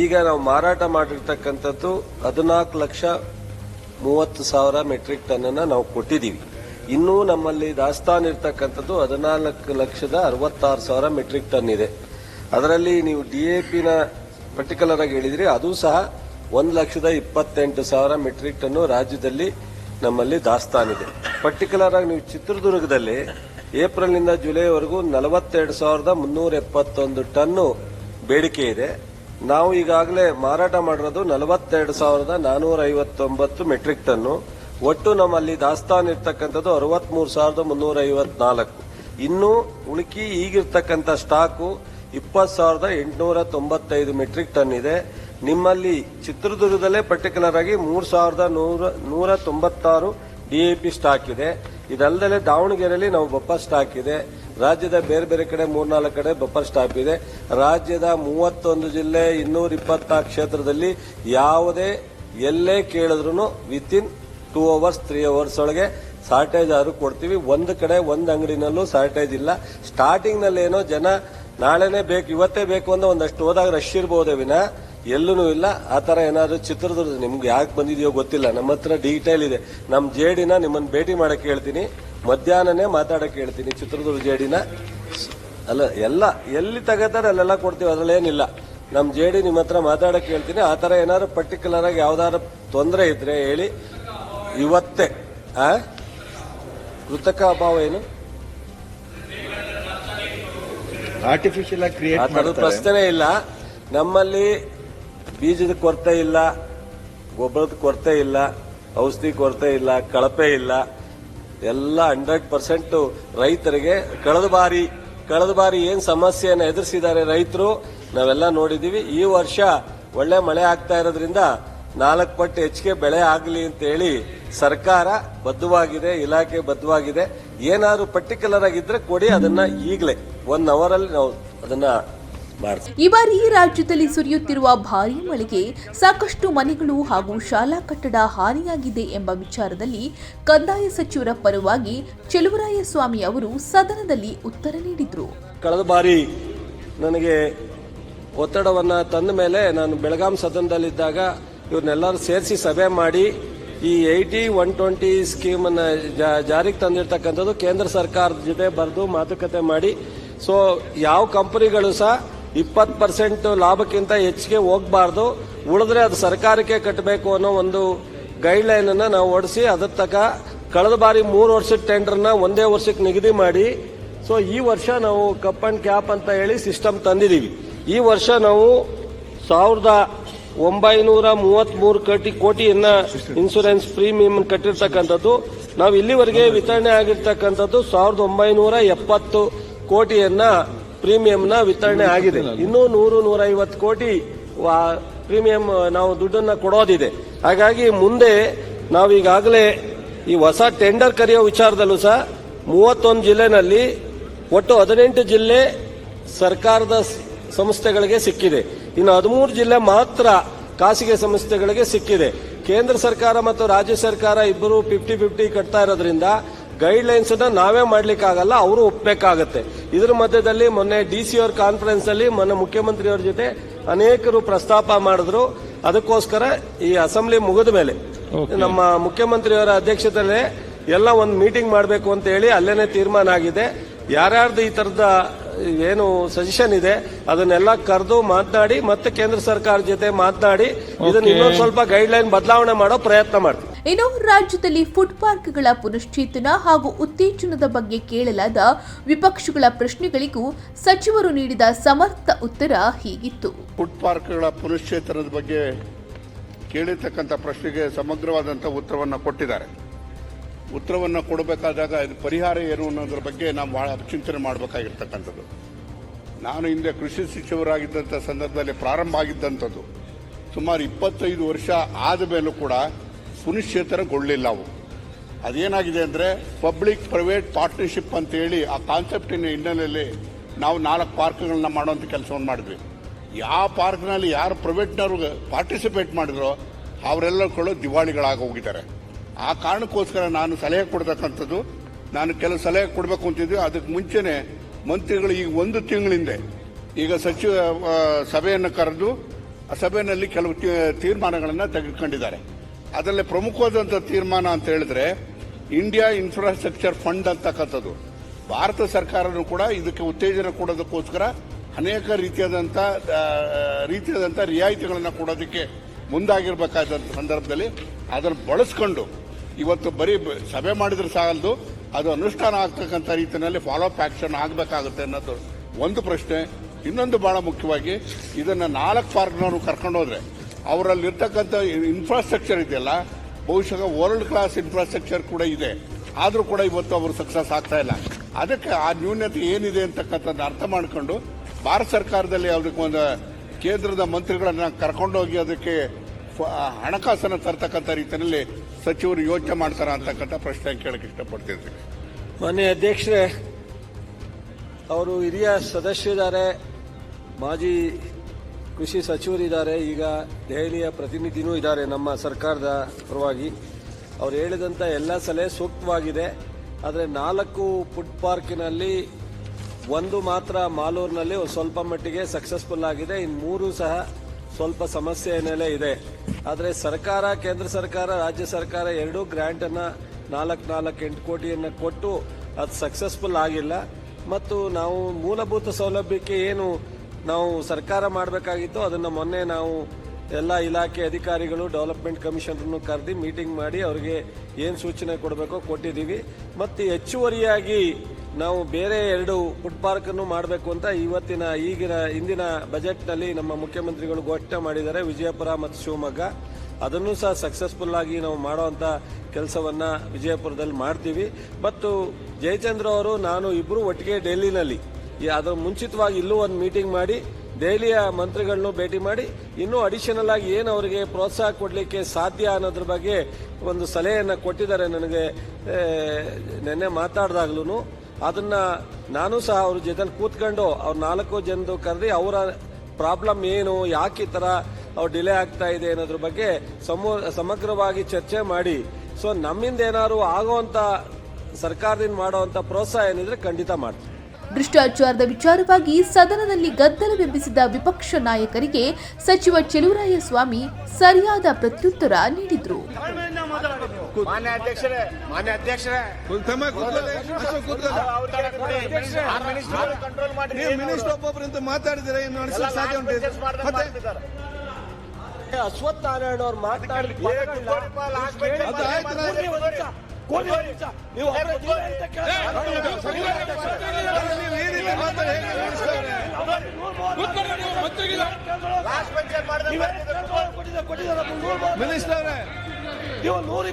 ಈಗ ನಾವು ಮಾರಾಟ ಮಾಡಿರ್ತಕ್ಕಂಥದ್ದು ಹದಿನಾಲ್ಕು ಲಕ್ಷ ಮೂವತ್ತು ಸಾವಿರ ಮೆಟ್ರಿಕ್ ಟನ್ನನ್ನು ನಾವು ಕೊಟ್ಟಿದ್ದೀವಿ. ಇನ್ನೂ ನಮ್ಮಲ್ಲಿ ದಾಸ್ತಾನು ಇರ್ತಕ್ಕಂಥದ್ದು ಹದಿನಾಲ್ಕು ಲಕ್ಷದ ಅರವತ್ತಾರು ಸಾವಿರ ಮೆಟ್ರಿಕ್ ಟನ್ ಇದೆ. ಅದರಲ್ಲಿ ನೀವು ಡಿ ಎ ಪಿನ ಪರ್ಟಿಕ್ಯುಲರ್ ಆಗಿ ಹೇಳಿದ್ರಿ ಅದು ಸಹ ಒಂದು ಲಕ್ಷದ ಇಪ್ಪತ್ತೆಂಟು ಸಾವಿರ ಮೆಟ್ರಿಕ್ ಟನ್ನು ರಾಜ್ಯದಲ್ಲಿ ನಮ್ಮಲ್ಲಿ ದಾಸ್ತಾನಿದೆ ಪರ್ಟಿಕ್ಯುಲರ್ ಆಗಿ ನೀವು ಚಿತ್ರದುರ್ಗದಲ್ಲಿ ಏಪ್ರಿಲ್ನಿಂದ ಜುಲೈವರೆಗೂ ನಲವತ್ತೆರಡು ಸಾವಿರದ ಮುನ್ನೂರ ಎಪ್ಪತ್ತೊಂದು ಟನ್ನು ಬೇಡಿಕೆ ಇದೆ. ನಾವು ಈಗಾಗಲೇ ಮಾರಾಟ ಮಾಡಿರೋದು ನಲವತ್ತೆರಡು ಸಾವಿರದ ನಾನೂರ ಐವತ್ತೊಂಬತ್ತು ಮೆಟ್ರಿಕ್ ಟನ್ನು. ಒಟ್ಟು ನಮ್ಮಲ್ಲಿ ದಾಸ್ತಾನು ಇರ್ತಕ್ಕಂಥದ್ದು ಅರವತ್ಮೂರು ಸಾವಿರದ ಮುನ್ನೂರ ಐವತ್ನಾಲ್ಕು. ಇನ್ನು ಉಳುಕಿ ಈಗಿರ್ತಕ್ಕಂಥ ಸ್ಟಾಕು ಇಪ್ಪತ್ತು ಸಾವಿರದ ಎಂಟುನೂರ ತೊಂಬತ್ತೈದು ಮೆಟ್ರಿಕ್ ಟನ್ ಇದೆ. ನಿಮ್ಮಲ್ಲಿ ಚಿತ್ರದುರ್ಗದಲ್ಲೇ ಪರ್ಟಿಕ್ಯುಲರ್ ಆಗಿ ಮೂರು ಸಾವಿರದ ನೂರ ನೂರ ತೊಂಬತ್ತಾರು ಡಿಎಪಿ ಸ್ಟಾಕ್ ಇದೆ. ಇದಲ್ಲದೆ ದಾವಣಗೆರೆಯಲ್ಲಿ ನಾವು ಬಪ್ಪರ್ ಸ್ಟಾಕ್ ಇದೆ. ರಾಜ್ಯದ ಬೇರೆ ಬೇರೆ ಕಡೆ ಮೂರ್ನಾಲ್ಕು ಕಡೆ ಬಪ್ಪರ್ ಸ್ಟಾಕ್ ಇದೆ. ರಾಜ್ಯದ ಮೂವತ್ತೊಂದು ಜಿಲ್ಲೆ ಇನ್ನೂರ ಇಪ್ಪತ್ತಾರು ಕ್ಷೇತ್ರದಲ್ಲಿ ಯಾವುದೇ ಎಲ್ಲೇ ಕೇಳಿದ್ರು within two hours three hours ಒಳಗೆ ಶಾರ್ಟೇಜ್ ಆದರೂ ಕೊಡ್ತೀವಿ. ಒಂದು ಕಡೆ ಒಂದು ಅಂಗಡಿನಲ್ಲೂ ಶಾರ್ಟೇಜ್ ಇಲ್ಲ. ಸ್ಟಾರ್ಟಿಂಗ್ನಲ್ಲಿ ಏನೋ ಜನ ನಾಳೆನೇ ಬೇಕು, ಇವತ್ತೇ ಬೇಕು ಅಂತ ಒಂದಷ್ಟು ಹೋದಾಗ ರಶ್ ಇರ್ಬೋದೇ ವಿನ ಎಲ್ಲೂ ಇಲ್ಲ. ಆ ಥರ ಏನಾದ್ರು ಚಿತ್ರದುರ್ಗ ನಿಮ್ಗೆ ಯಾಕೆ ಬಂದಿದೆಯೋ ಗೊತ್ತಿಲ್ಲ. ನಮ್ಮ ಹತ್ರ ಡೀಟೇಲ್ ಇದೆ. ನಮ್ಮ ಜೇಡಿನ ನಿಮ್ಮನ್ನು ಭೇಟಿ ಮಾಡಕ್ಕೆ ಹೇಳ್ತೀನಿ. ಮಧ್ಯಾಹ್ನನೇ ಮಾತಾಡಕ್ಕೆ ಹೇಳ್ತೀನಿ ಚಿತ್ರದುರ್ಗ ಜೇಡಿನ. ಅಲ್ಲ ಎಲ್ಲ ಎಲ್ಲಿ ತಗೋತಾರೆ ಅಲ್ಲೆಲ್ಲ ಕೊಡ್ತೀವಿ ಅದರಲ್ಲೇನಿಲ್ಲ. ನಮ್ಮ ಜೇಡಿ ನಿಮ್ಮ ಹತ್ರ ಮಾತಾಡಕ್ಕೆ ಹೇಳ್ತೀನಿ. ಆ ಥರ ಏನಾದ್ರು ಪರ್ಟಿಕ್ಯುಲರ್ ಆಗಿ ಯಾವ್ದಾದ್ರು ತೊಂದರೆ ಇದ್ರೆ ಹೇಳಿ. ಇವತ್ತೇ ಆ? ಕೃತಕ ಅಭಾವ ಏನು? ಆರ್ಟಿಫಿಷಿಯಲ್ ಪ್ರಶ್ನೆ ಇಲ್ಲ. ನಮ್ಮಲ್ಲಿ ಬೀಜದ ಕೊರತೆ ಇಲ್ಲ, ಗೊಬ್ಬರದ ಕೊರತೆ ಇಲ್ಲ, ಔಷಧಿ ಕೊರತೆ ಇಲ್ಲ, ಕಳಪೆ ಇಲ್ಲ. ಎಲ್ಲ ಹಂಡ್ರೆಡ್ ಪರ್ಸೆಂಟ್ ರೈತರಿಗೆ ಕಳೆದ ಬಾರಿ ಕಳೆದ ಬಾರಿ ಏನ್ ಸಮಸ್ಯೆಯನ್ನು ಎದುರಿಸಿದ್ದಾರೆ ರೈತರು, ನಾವೆಲ್ಲ ನೋಡಿದೀವಿ. ಈ ವರ್ಷ ಒಳ್ಳೆ ಮಳೆ ಆಗ್ತಾ ಇರೋದ್ರಿಂದ ನಾಲ್ಕು ಪಟ್ಟು ಹೆಚ್ಚಿಗೆ ಬೆಳೆ ಆಗಲಿ ಅಂತ ಹೇಳಿ ಸರ್ಕಾರ ಬದ್ಧವಾಗಿದೆ, ಇಲಾಖೆ ಬದ್ಧವಾಗಿದೆ. ಏನಾದರೂ ಪರ್ಟಿಕ್ಯುಲರ್ ಆಗಿದ್ರೆ ಕೊಡಿ, ಅದನ್ನ ಈಗಲೇ ಒನ್ ಅಲ್ಲಿ ನಾವು ಅದನ್ನ ಈ ಬಾರಿ ರಾಜ್ಯದಲ್ಲಿ ಸುರಿಯುತ್ತಿರುವ ಭಾರೀ ಮಳೆಗೆ ಸಾಕಷ್ಟು ಮನೆಗಳು ಹಾಗೂ ಶಾಲಾ ಕಟ್ಟಡ ಹಾನಿಯಾಗಿದೆ ಎಂಬ ವಿಚಾರದಲ್ಲಿ ಕಂದಾಯ ಸಚಿವರ ಪರವಾಗಿ ಚೆಲುವರಾಯ ಸ್ವಾಮಿ ಅವರು ಸದನದಲ್ಲಿ ಉತ್ತರ ನೀಡಿದರು. ಕಳೆದ ಬಾರಿ ನನಗೆ ಒತ್ತಡವನ್ನ ತಂದ ಮೇಲೆ ನಾನು ಬೆಳಗಾಂ ಸದನದಲ್ಲಿದ್ದಾಗ ಇವ್ರನ್ನೆಲ್ಲರೂ ಸೇರಿಸಿ ಸಭೆ ಮಾಡಿ ಈ ಏಯ್ಟಿ ಒನ್ ಟ್ವೆಂಟಿ ಸ್ಕೀಮ್ ಅನ್ನ ಜಾ- ಜಾರಿಗೆ ತಂದಿರ್ತಕ್ಕಂಥದ್ದು ಕೇಂದ್ರ ಸರ್ಕಾರದ ಜೊತೆ ಬರೆದು ಮಾತುಕತೆ ಮಾಡಿ. ಸೊ ಯಾವ ಕಂಪನಿಗಳು ಸಹ ಇಪ್ಪತ್ತು ಪರ್ಸೆಂಟ್ ಲಾಭಕ್ಕಿಂತ ಹೆಚ್ಚಿಗೆ ಹೋಗಬಾರ್ದು. ಉಳಿದ್ರೆ ಅದು ಸರ್ಕಾರಕ್ಕೆ ಕಟ್ಟಬೇಕು ಅನ್ನೋ ಒಂದು ಗೈಡ್ ಲೈನ್ ಅನ್ನ ನಾವು ಹೊಡೆಸಿ ಅದ್ರ ತಕ ಕಳೆದ ಬಾರಿ ಮೂರು ವರ್ಷದ ಟೆಂಡರ್ನ ಒಂದೇ ವರ್ಷಕ್ಕೆ ನಿಗದಿ ಮಾಡಿ. ಸೊ ಈ ವರ್ಷ ನಾವು ಕಪ್ ಅಂಡ್ ಕ್ಯಾಪ್ ಅಂತ ಹೇಳಿ ಸಿಸ್ಟಮ್ ತಂದಿದ್ದೀವಿ ಈ ವರ್ಷ ನಾವು ಸಾವಿರದ ಒಂಬೈನೂರ ಮೂವತ್ಮೂರು ಕೋಟಿ ಕೋಟಿಯನ್ನ ಇನ್ಶೂರೆನ್ಸ್ ಪ್ರೀಮಿಯಂ ಕಟ್ಟಿರ್ತಕ್ಕಂಥದ್ದು. ನಾವು ಇಲ್ಲಿವರೆಗೆ ವಿತರಣೆ ಆಗಿರ್ತಕ್ಕಂಥದ್ದು ಸಾವಿರದ ಒಂಬೈನೂರ ಎಪ್ಪತ್ತು ಕೋಟಿಯನ್ನ ಪ್ರೀಮಿಯಂನ ವಿತರಣೆ ಆಗಿದೆ. ಇನ್ನೂ ನೂರು ನೂರೈವತ್ತು ಕೋಟಿ ಪ್ರೀಮಿಯಂ ನಾವು ದುಡ್ಡನ್ನ ಕೊಡೋದಿದೆ. ಹಾಗಾಗಿ ಮುಂದೆ ನಾವೀಗಾಗಲೇ ಈ ಹೊಸ ಟೆಂಡರ್ ಕರೆಯೋ ವಿಚಾರದಲ್ಲೂ ಸಹ ಮೂವತ್ತೊಂದು ಜಿಲ್ಲೆನಲ್ಲಿ ಒಟ್ಟು ಹದಿನೆಂಟು ಜಿಲ್ಲೆ ಸರ್ಕಾರದ ಸಂಸ್ಥೆಗಳಿಗೆ ಸಿಕ್ಕಿದೆ. ಇನ್ನು ಹದಿಮೂರು ಜಿಲ್ಲೆ ಮಾತ್ರ ಖಾಸಗಿ ಸಂಸ್ಥೆಗಳಿಗೆ ಸಿಕ್ಕಿದೆ. ಕೇಂದ್ರ ಸರ್ಕಾರ ಮತ್ತು ರಾಜ್ಯ ಸರ್ಕಾರ ಇಬ್ಬರು ಫಿಫ್ಟಿ ಫಿಫ್ಟಿ ಕಟ್ತಾ ಇರೋದ್ರಿಂದ ಗೈಡ್ ಲೈನ್ಸ್ ಅನ್ನ ನಾವೇ ಮಾಡ್ಲಿಕ್ಕಾಗಲ್ಲ ಅವರು ಒಪ್ಪಬೇಕಾಗತ್ತೆ ಇದ್ರ ಮಧ್ಯದಲ್ಲಿ ಮೊನ್ನೆ ಡಿ ಸಿ ಅವ್ರ ಕಾನ್ಫರೆನ್ಸ್ ಅಲ್ಲಿ ಮೊನ್ನೆ ಮುಖ್ಯಮಂತ್ರಿಯವ್ರ ಜೊತೆ ಅನೇಕರು ಪ್ರಸ್ತಾಪ ಮಾಡಿದ್ರು. ಅದಕ್ಕೋಸ್ಕರ ಈ ಅಸೆಂಬ್ಲಿ ಮುಗಿದ ಮೇಲೆ ನಮ್ಮ ಮುಖ್ಯಮಂತ್ರಿಯವರ ಅಧ್ಯಕ್ಷತೆಯಲ್ಲೇ ಎಲ್ಲ ಒಂದು ಮೀಟಿಂಗ್ ಮಾಡಬೇಕು ಅಂತ ಹೇಳಿ ಅಲ್ಲೇನೆ ತೀರ್ಮಾನ ಆಗಿದೆ. ಯಾರ್ಯಾರ್ದು ಈ ತರದ ಏನು ಸಜೆಷನ್ ಇದೆ ಅದನ್ನೆಲ್ಲ ಕರೆದು ಮಾತನಾಡಿ ಮತ್ತೆ ಕೇಂದ್ರ ಸರ್ಕಾರ ಜೊತೆ ಮಾತನಾಡಿ ಇದನ್ನ ಇನ್ನೊಂದು ಸ್ವಲ್ಪ ಗೈಡ್ ಲೈನ್ ಬದಲಾವಣೆ ಮಾಡೋ ಪ್ರಯತ್ನ ಮಾಡ್ತೀವಿ. ಇನ್ನು ರಾಜ್ಯದಲ್ಲಿ ಫುಡ್ ಪಾರ್ಕ್ಗಳ ಪುನಶ್ಚೇತನ ಹಾಗೂ ಉತ್ತೇಜನದ ಬಗ್ಗೆ ಕೇಳಲಾದ ವಿಪಕ್ಷಗಳ ಪ್ರಶ್ನೆಗಳಿಗೂ ಸಚಿವರು ನೀಡಿದ ಸಮರ್ಥ ಉತ್ತರ ಹೀಗಿತ್ತು. ಫುಡ್ ಪಾರ್ಕ್ಗಳ ಪುನಶ್ಚೇತನದ ಬಗ್ಗೆ ಕೇಳಿರ್ತಕ್ಕಂಥ ಪ್ರಶ್ನೆಗೆ ಸಮಗ್ರವಾದಂಥ ಉತ್ತರವನ್ನು ಕೊಟ್ಟಿದ್ದಾರೆ. ಉತ್ತರವನ್ನು ಕೊಡಬೇಕಾದಾಗ ಇದು ಪರಿಹಾರ ಏನು ಅನ್ನೋದ್ರ ಬಗ್ಗೆ ನಾವು ಭಾಳ ಚಿಂತನೆ ಮಾಡಬೇಕಾಗಿರ್ತಕ್ಕಂಥದ್ದು. ನಾನು ಹಿಂದೆ ಕೃಷಿ ಸಚಿವರಾಗಿದ್ದಂಥ ಸಂದರ್ಭದಲ್ಲಿ ಪ್ರಾರಂಭ ಆಗಿದ್ದಂಥದ್ದು. ಸುಮಾರು ಇಪ್ಪತ್ತೈದು ವರ್ಷ ಆದ ಮೇಲೂ ಕೂಡ ಪುನಶ್ಚೇತನಗೊಳ್ಳಲಿಲ್ಲ ಅವು ಅದೇನಾಗಿದೆ ಅಂದರೆ ಪಬ್ಲಿಕ್ ಪ್ರೈವೇಟ್ ಪಾರ್ಟ್ನರ್ಶಿಪ್ ಅಂತೇಳಿ ಆ ಕಾನ್ಸೆಪ್ಟಿನ ಹಿನ್ನೆಲೆಯಲ್ಲಿ ನಾವು ನಾಲ್ಕು ಪಾರ್ಕ್ಗಳನ್ನ ಮಾಡುವಂಥ ಕೆಲಸವನ್ನು ಮಾಡಿದ್ವಿ. ಯಾವ ಪಾರ್ಕ್ನಲ್ಲಿ ಯಾರು ಪ್ರೈವೇಟ್ನವ್ರಿಗೆ ಪಾರ್ಟಿಸಿಪೇಟ್ ಮಾಡಿದ್ರೋ ಕೂಡ ದಿವಾಳಿಗಳಾಗಿ ಹೋಗಿದ್ದಾರೆ. ಆ ಕಾರಣಕ್ಕೋಸ್ಕರ ನಾನು ಸಲಹೆ ಕೊಡ್ತಕ್ಕಂಥದ್ದು, ನಾನು ಕೆಲವು ಸಲಹೆ ಕೊಡಬೇಕು ಅಂತಿದ್ವಿ. ಅದಕ್ಕೆ ಮುಂಚೆನೆ ಮಂತ್ರಿಗಳು ಈಗ ಒಂದು ತಿಂಗಳಿಂದ ಈಗ ಸಚಿವ ಸಭೆಯನ್ನು ಕರೆದು ಆ ಸಭೆಯಲ್ಲಿ ಕೆಲವು ತೀರ್ಮಾನಗಳನ್ನು ತೆಗೆದುಕೊಂಡಿದ್ದಾರೆ. ಅದರಲ್ಲಿ ಪ್ರಮುಖವಾದಂಥ ತೀರ್ಮಾನ ಅಂತ ಹೇಳಿದ್ರೆ ಇಂಡಿಯಾ ಇನ್ಫ್ರಾಸ್ಟ್ರಕ್ಚರ್ ಫಂಡ್ ಅಂತಕ್ಕಂಥದ್ದು. ಭಾರತ ಸರ್ಕಾರನು ಕೂಡ ಇದಕ್ಕೆ ಉತ್ತೇಜನ ಕೊಡೋದಕ್ಕೋಸ್ಕರ ಅನೇಕ ರೀತಿಯಾದಂಥ ರೀತಿಯಾದಂಥ ರಿಯಾಯಿತಿಗಳನ್ನು ಕೊಡೋದಕ್ಕೆ ಮುಂದಾಗಿರ್ಬೇಕಾದಂಥ ಸಂದರ್ಭದಲ್ಲಿ ಅದನ್ನು ಬಳಸ್ಕೊಂಡು ಇವತ್ತು ಬರೀ ಸಭೆ ಮಾಡಿದ್ರೆ ಸಾಲದು, ಅದು ಅನುಷ್ಠಾನ ಆಗ್ತಕ್ಕಂಥ ರೀತಿಯಲ್ಲಿ ಫಾಲೋ ಅಪ್ ಆಕ್ಷನ್ ಆಗಬೇಕಾಗುತ್ತೆ ಅನ್ನೋದು ಒಂದು ಪ್ರಶ್ನೆ. ಇನ್ನೊಂದು ಬಹಳ ಮುಖ್ಯವಾಗಿ ಇದನ್ನು ನಾಲ್ಕು ಪಾರ್ಕ್ನವರು ಕರ್ಕೊಂಡು ಹೋದ್ರೆ ಅವರಲ್ಲಿ ಇರ್ತಕ್ಕಂಥ ಇನ್ಫ್ರಾಸ್ಟ್ರಕ್ಚರ್ ಇದೆಯಲ್ಲ, ಬಹುಶಃ ವರ್ಲ್ಡ್ ಕ್ಲಾಸ್ ಇನ್ಫ್ರಾಸ್ಟ್ರಕ್ಚರ್ ಕೂಡ ಇದೆ. ಆದರೂ ಕೂಡ ಇವತ್ತು ಅವರು ಸಕ್ಸಸ್ ಆಗ್ತಾ ಇಲ್ಲ. ಅದಕ್ಕೆ ಆ ನ್ಯೂನ್ಯತೆ ಏನಿದೆ ಅಂತಕ್ಕಂಥದ್ದು ಅರ್ಥ ಮಾಡಿಕೊಂಡು ಭಾರತ ಸರ್ಕಾರದಲ್ಲಿ ಅದಕ್ಕೆ ಒಂದು ಕೇಂದ್ರದ ಮಂತ್ರಿಗಳನ್ನು ಕರ್ಕೊಂಡೋಗಿ ಅದಕ್ಕೆ ಹಣಕಾಸನ್ನು ತರ್ತಕ್ಕಂಥ ರೀತಿಯಲ್ಲಿ ಸಚಿವರು ಯೋಚನೆ ಮಾಡ್ತಾರ ಅಂತಕ್ಕಂಥ ಪ್ರಶ್ನೆ ಕೇಳಕ್ಕೆ ಇಷ್ಟಪಡ್ತೀನಿ. ಮಾನ್ಯ ಅಧ್ಯಕ್ಷರೇ, ಅವರು ಹಿರಿಯ ಸದಸ್ಯರಿದ್ದಾರೆ. ಮಾಜಿ ಕೃಷಿ ಸಚಿವರಿದ್ದಾರೆ. ಈಗ ದೆಹಲಿಯ ಪ್ರತಿನಿಧಿನೂ ಇದ್ದಾರೆ ನಮ್ಮ ಸರ್ಕಾರದ ಪರವಾಗಿ. ಅವ್ರು ಹೇಳಿದಂಥ ಎಲ್ಲ ಸಲಹೆ ಸೂಕ್ತವಾಗಿದೆ. ಆದರೆ ನಾಲ್ಕು ಫುಡ್ ಪಾರ್ಕಿನಲ್ಲಿ ಒಂದು ಮಾತ್ರ ಮಾಲೂರಿನಲ್ಲಿ ಸ್ವಲ್ಪ ಮಟ್ಟಿಗೆ ಸಕ್ಸಸ್ಫುಲ್ ಆಗಿದೆ. ಇನ್ನು ಮೂರು ಸಹ ಸ್ವಲ್ಪ ಸಮಸ್ಯೆ ಏನೇ ಇದೆ. ಆದರೆ ಸರ್ಕಾರ, ಕೇಂದ್ರ ಸರ್ಕಾರ, ರಾಜ್ಯ ಸರ್ಕಾರ ಎರಡೂ ಗ್ರ್ಯಾಂಟನ್ನು ನಾಲ್ಕು ನಾಲ್ಕು ಎಂಟು ಕೋಟಿಯನ್ನು ಕೊಟ್ಟು ಅದು ಸಕ್ಸಸ್ಫುಲ್ ಆಗಿಲ್ಲ. ಮತ್ತು ನಾವು ಮೂಲಭೂತ ಸೌಲಭ್ಯಕ್ಕೆ ಏನು ನಾವು ಸರ್ಕಾರ ಮಾಡಬೇಕಾಗಿತ್ತು. ಅದನ್ನು ಮೊನ್ನೆ ನಾವು ಎಲ್ಲ ಇಲಾಖೆ ಅಧಿಕಾರಿಗಳು, ಡೆವಲಪ್ಮೆಂಟ್ ಕಮಿಷನರ್ನು ಕರೆದು ಮೀಟಿಂಗ್ ಮಾಡಿ ಅವರಿಗೆ ಏನು ಸೂಚನೆ ಕೊಡಬೇಕೋ ಕೊಟ್ಟಿದ್ದೀವಿ. ಮತ್ತು ಹೆಚ್ಚುವರಿಯಾಗಿ ನಾವು ಬೇರೆ ಎರಡು ಫುಡ್ ಪಾರ್ಕನ್ನು ಮಾಡಬೇಕು ಅಂತ ಇವತ್ತಿನ ಈಗಿನ ಇಂದಿನ ಬಜೆಟ್ನಲ್ಲಿ ನಮ್ಮ ಮುಖ್ಯಮಂತ್ರಿಗಳು ಘೋಷಣೆ ಮಾಡಿದ್ದಾರೆ, ವಿಜಯಪುರ ಮತ್ತು ಶಿವಮೊಗ್ಗ. ಅದನ್ನು ಸಹ ಸಕ್ಸಸ್ಫುಲ್ ಆಗಿ ನಾವು ಮಾಡುವಂಥ ಕೆಲಸವನ್ನ ವಿಜಯಪುರದಲ್ಲಿ ಮಾಡ್ತೀವಿ. ಮತ್ತು ಜಯಚಂದ್ರ ಅವರು, ನಾನು ಇಬ್ಬರು ಒಟ್ಟಿಗೆ ಡೆಲ್ಲಿನಲ್ಲಿ. ಅದರ ಮುಂಚಿತವಾಗಿ ಇಲ್ಲೂ ಒಂದು ಮೀಟಿಂಗ್ ಮಾಡಿ, ದೆಹಲಿಯ ಮಂತ್ರಿಗಳನ್ನು ಭೇಟಿ ಮಾಡಿ, ಇನ್ನೂ ಅಡಿಷನಲ್ ಆಗಿ ಏನು ಅವರಿಗೆ ಪ್ರೋತ್ಸಾಹ ಕೊಡಲಿಕ್ಕೆ ಸಾಧ್ಯ ಅನ್ನೋದ್ರ ಬಗ್ಗೆ ಒಂದು ಸಲಹೆಯನ್ನು ಕೊಟ್ಟಿದ್ದಾರೆ ನನಗೆ ನಿನ್ನೆ ಮಾತಾಡಿದಾಗ್ಲೂ ಅದನ್ನ ನಾನು ಸಹ ಅವ್ರ ಜೊತೆ ಕೂತ್ಕೊಂಡು ಅವ್ರ ನಾಲ್ಕು ಜನದು ಕರೆದಿ ಅವರ ಪ್ರಾಬ್ಲಮ್ ಏನು, ಯಾಕೆ ಈ ಥರ ಅವ್ರು ಡಿಲೇ ಆಗ್ತಾ ಇದೆ ಅನ್ನೋದ್ರ ಬಗ್ಗೆ ಸಮೂ, ಸಮಗ್ರವಾಗಿ ಚರ್ಚೆ ಮಾಡಿ. ಸೊ ನಮ್ಮಿಂದ ಏನಾದ್ರು ಆಗುವಂತ ಸರ್ಕಾರದಿಂದ ಮಾಡುವಂತ ಪ್ರೋತ್ಸಾಹ ಏನಿದ್ರೆ ಖಂಡಿತ ಮಾಡ್ತೀವಿ ಭ್ರಷ್ಟಾಚಾರದ ವಿಚಾರವಾಗಿ ಸದನದಲ್ಲಿ ಗದ್ದಲವೆಬ್ಬಿಸಿದ ವಿಪಕ್ಷ ನಾಯಕರಿಗೆ ಸಚಿವ ಚೆಲುವರಾಯಸ್ವಾಮಿ ಸರಿಯಾದ ಪ್ರತ್ಯುತ್ತರ ನೀಡಿದ್ರು. ಮಾನ್ಯ ಅಧ್ಯಕ್ಷರೇ ಮಾನ್ಯ ಅಧ್ಯಕ್ಷರೇ. ತಮ್ಮ ಕೂತ್ಕೊಳ್ಳಿ ಅಶೋಕ್ ಕೂತ್ಕೊಳ್ಳಿ ಕಂಟ್ರೋಲ್ ಮಾಡಿ ಮಿನಿಸ್ಟರ್ ಒಬ್ಬೊಬ್ಬರಿಂದ ಮಾತಾಡಿದ್ರೆ ಇನ್ನು ನಡೆಸಕ್ಕೆ ಸಾಧ್ಯ ಉಂಟು? ಮತ್ತೆ? ನಾರಾಯಣ ಅವ್ರು ನಾನು- ನೀವು ನೂರ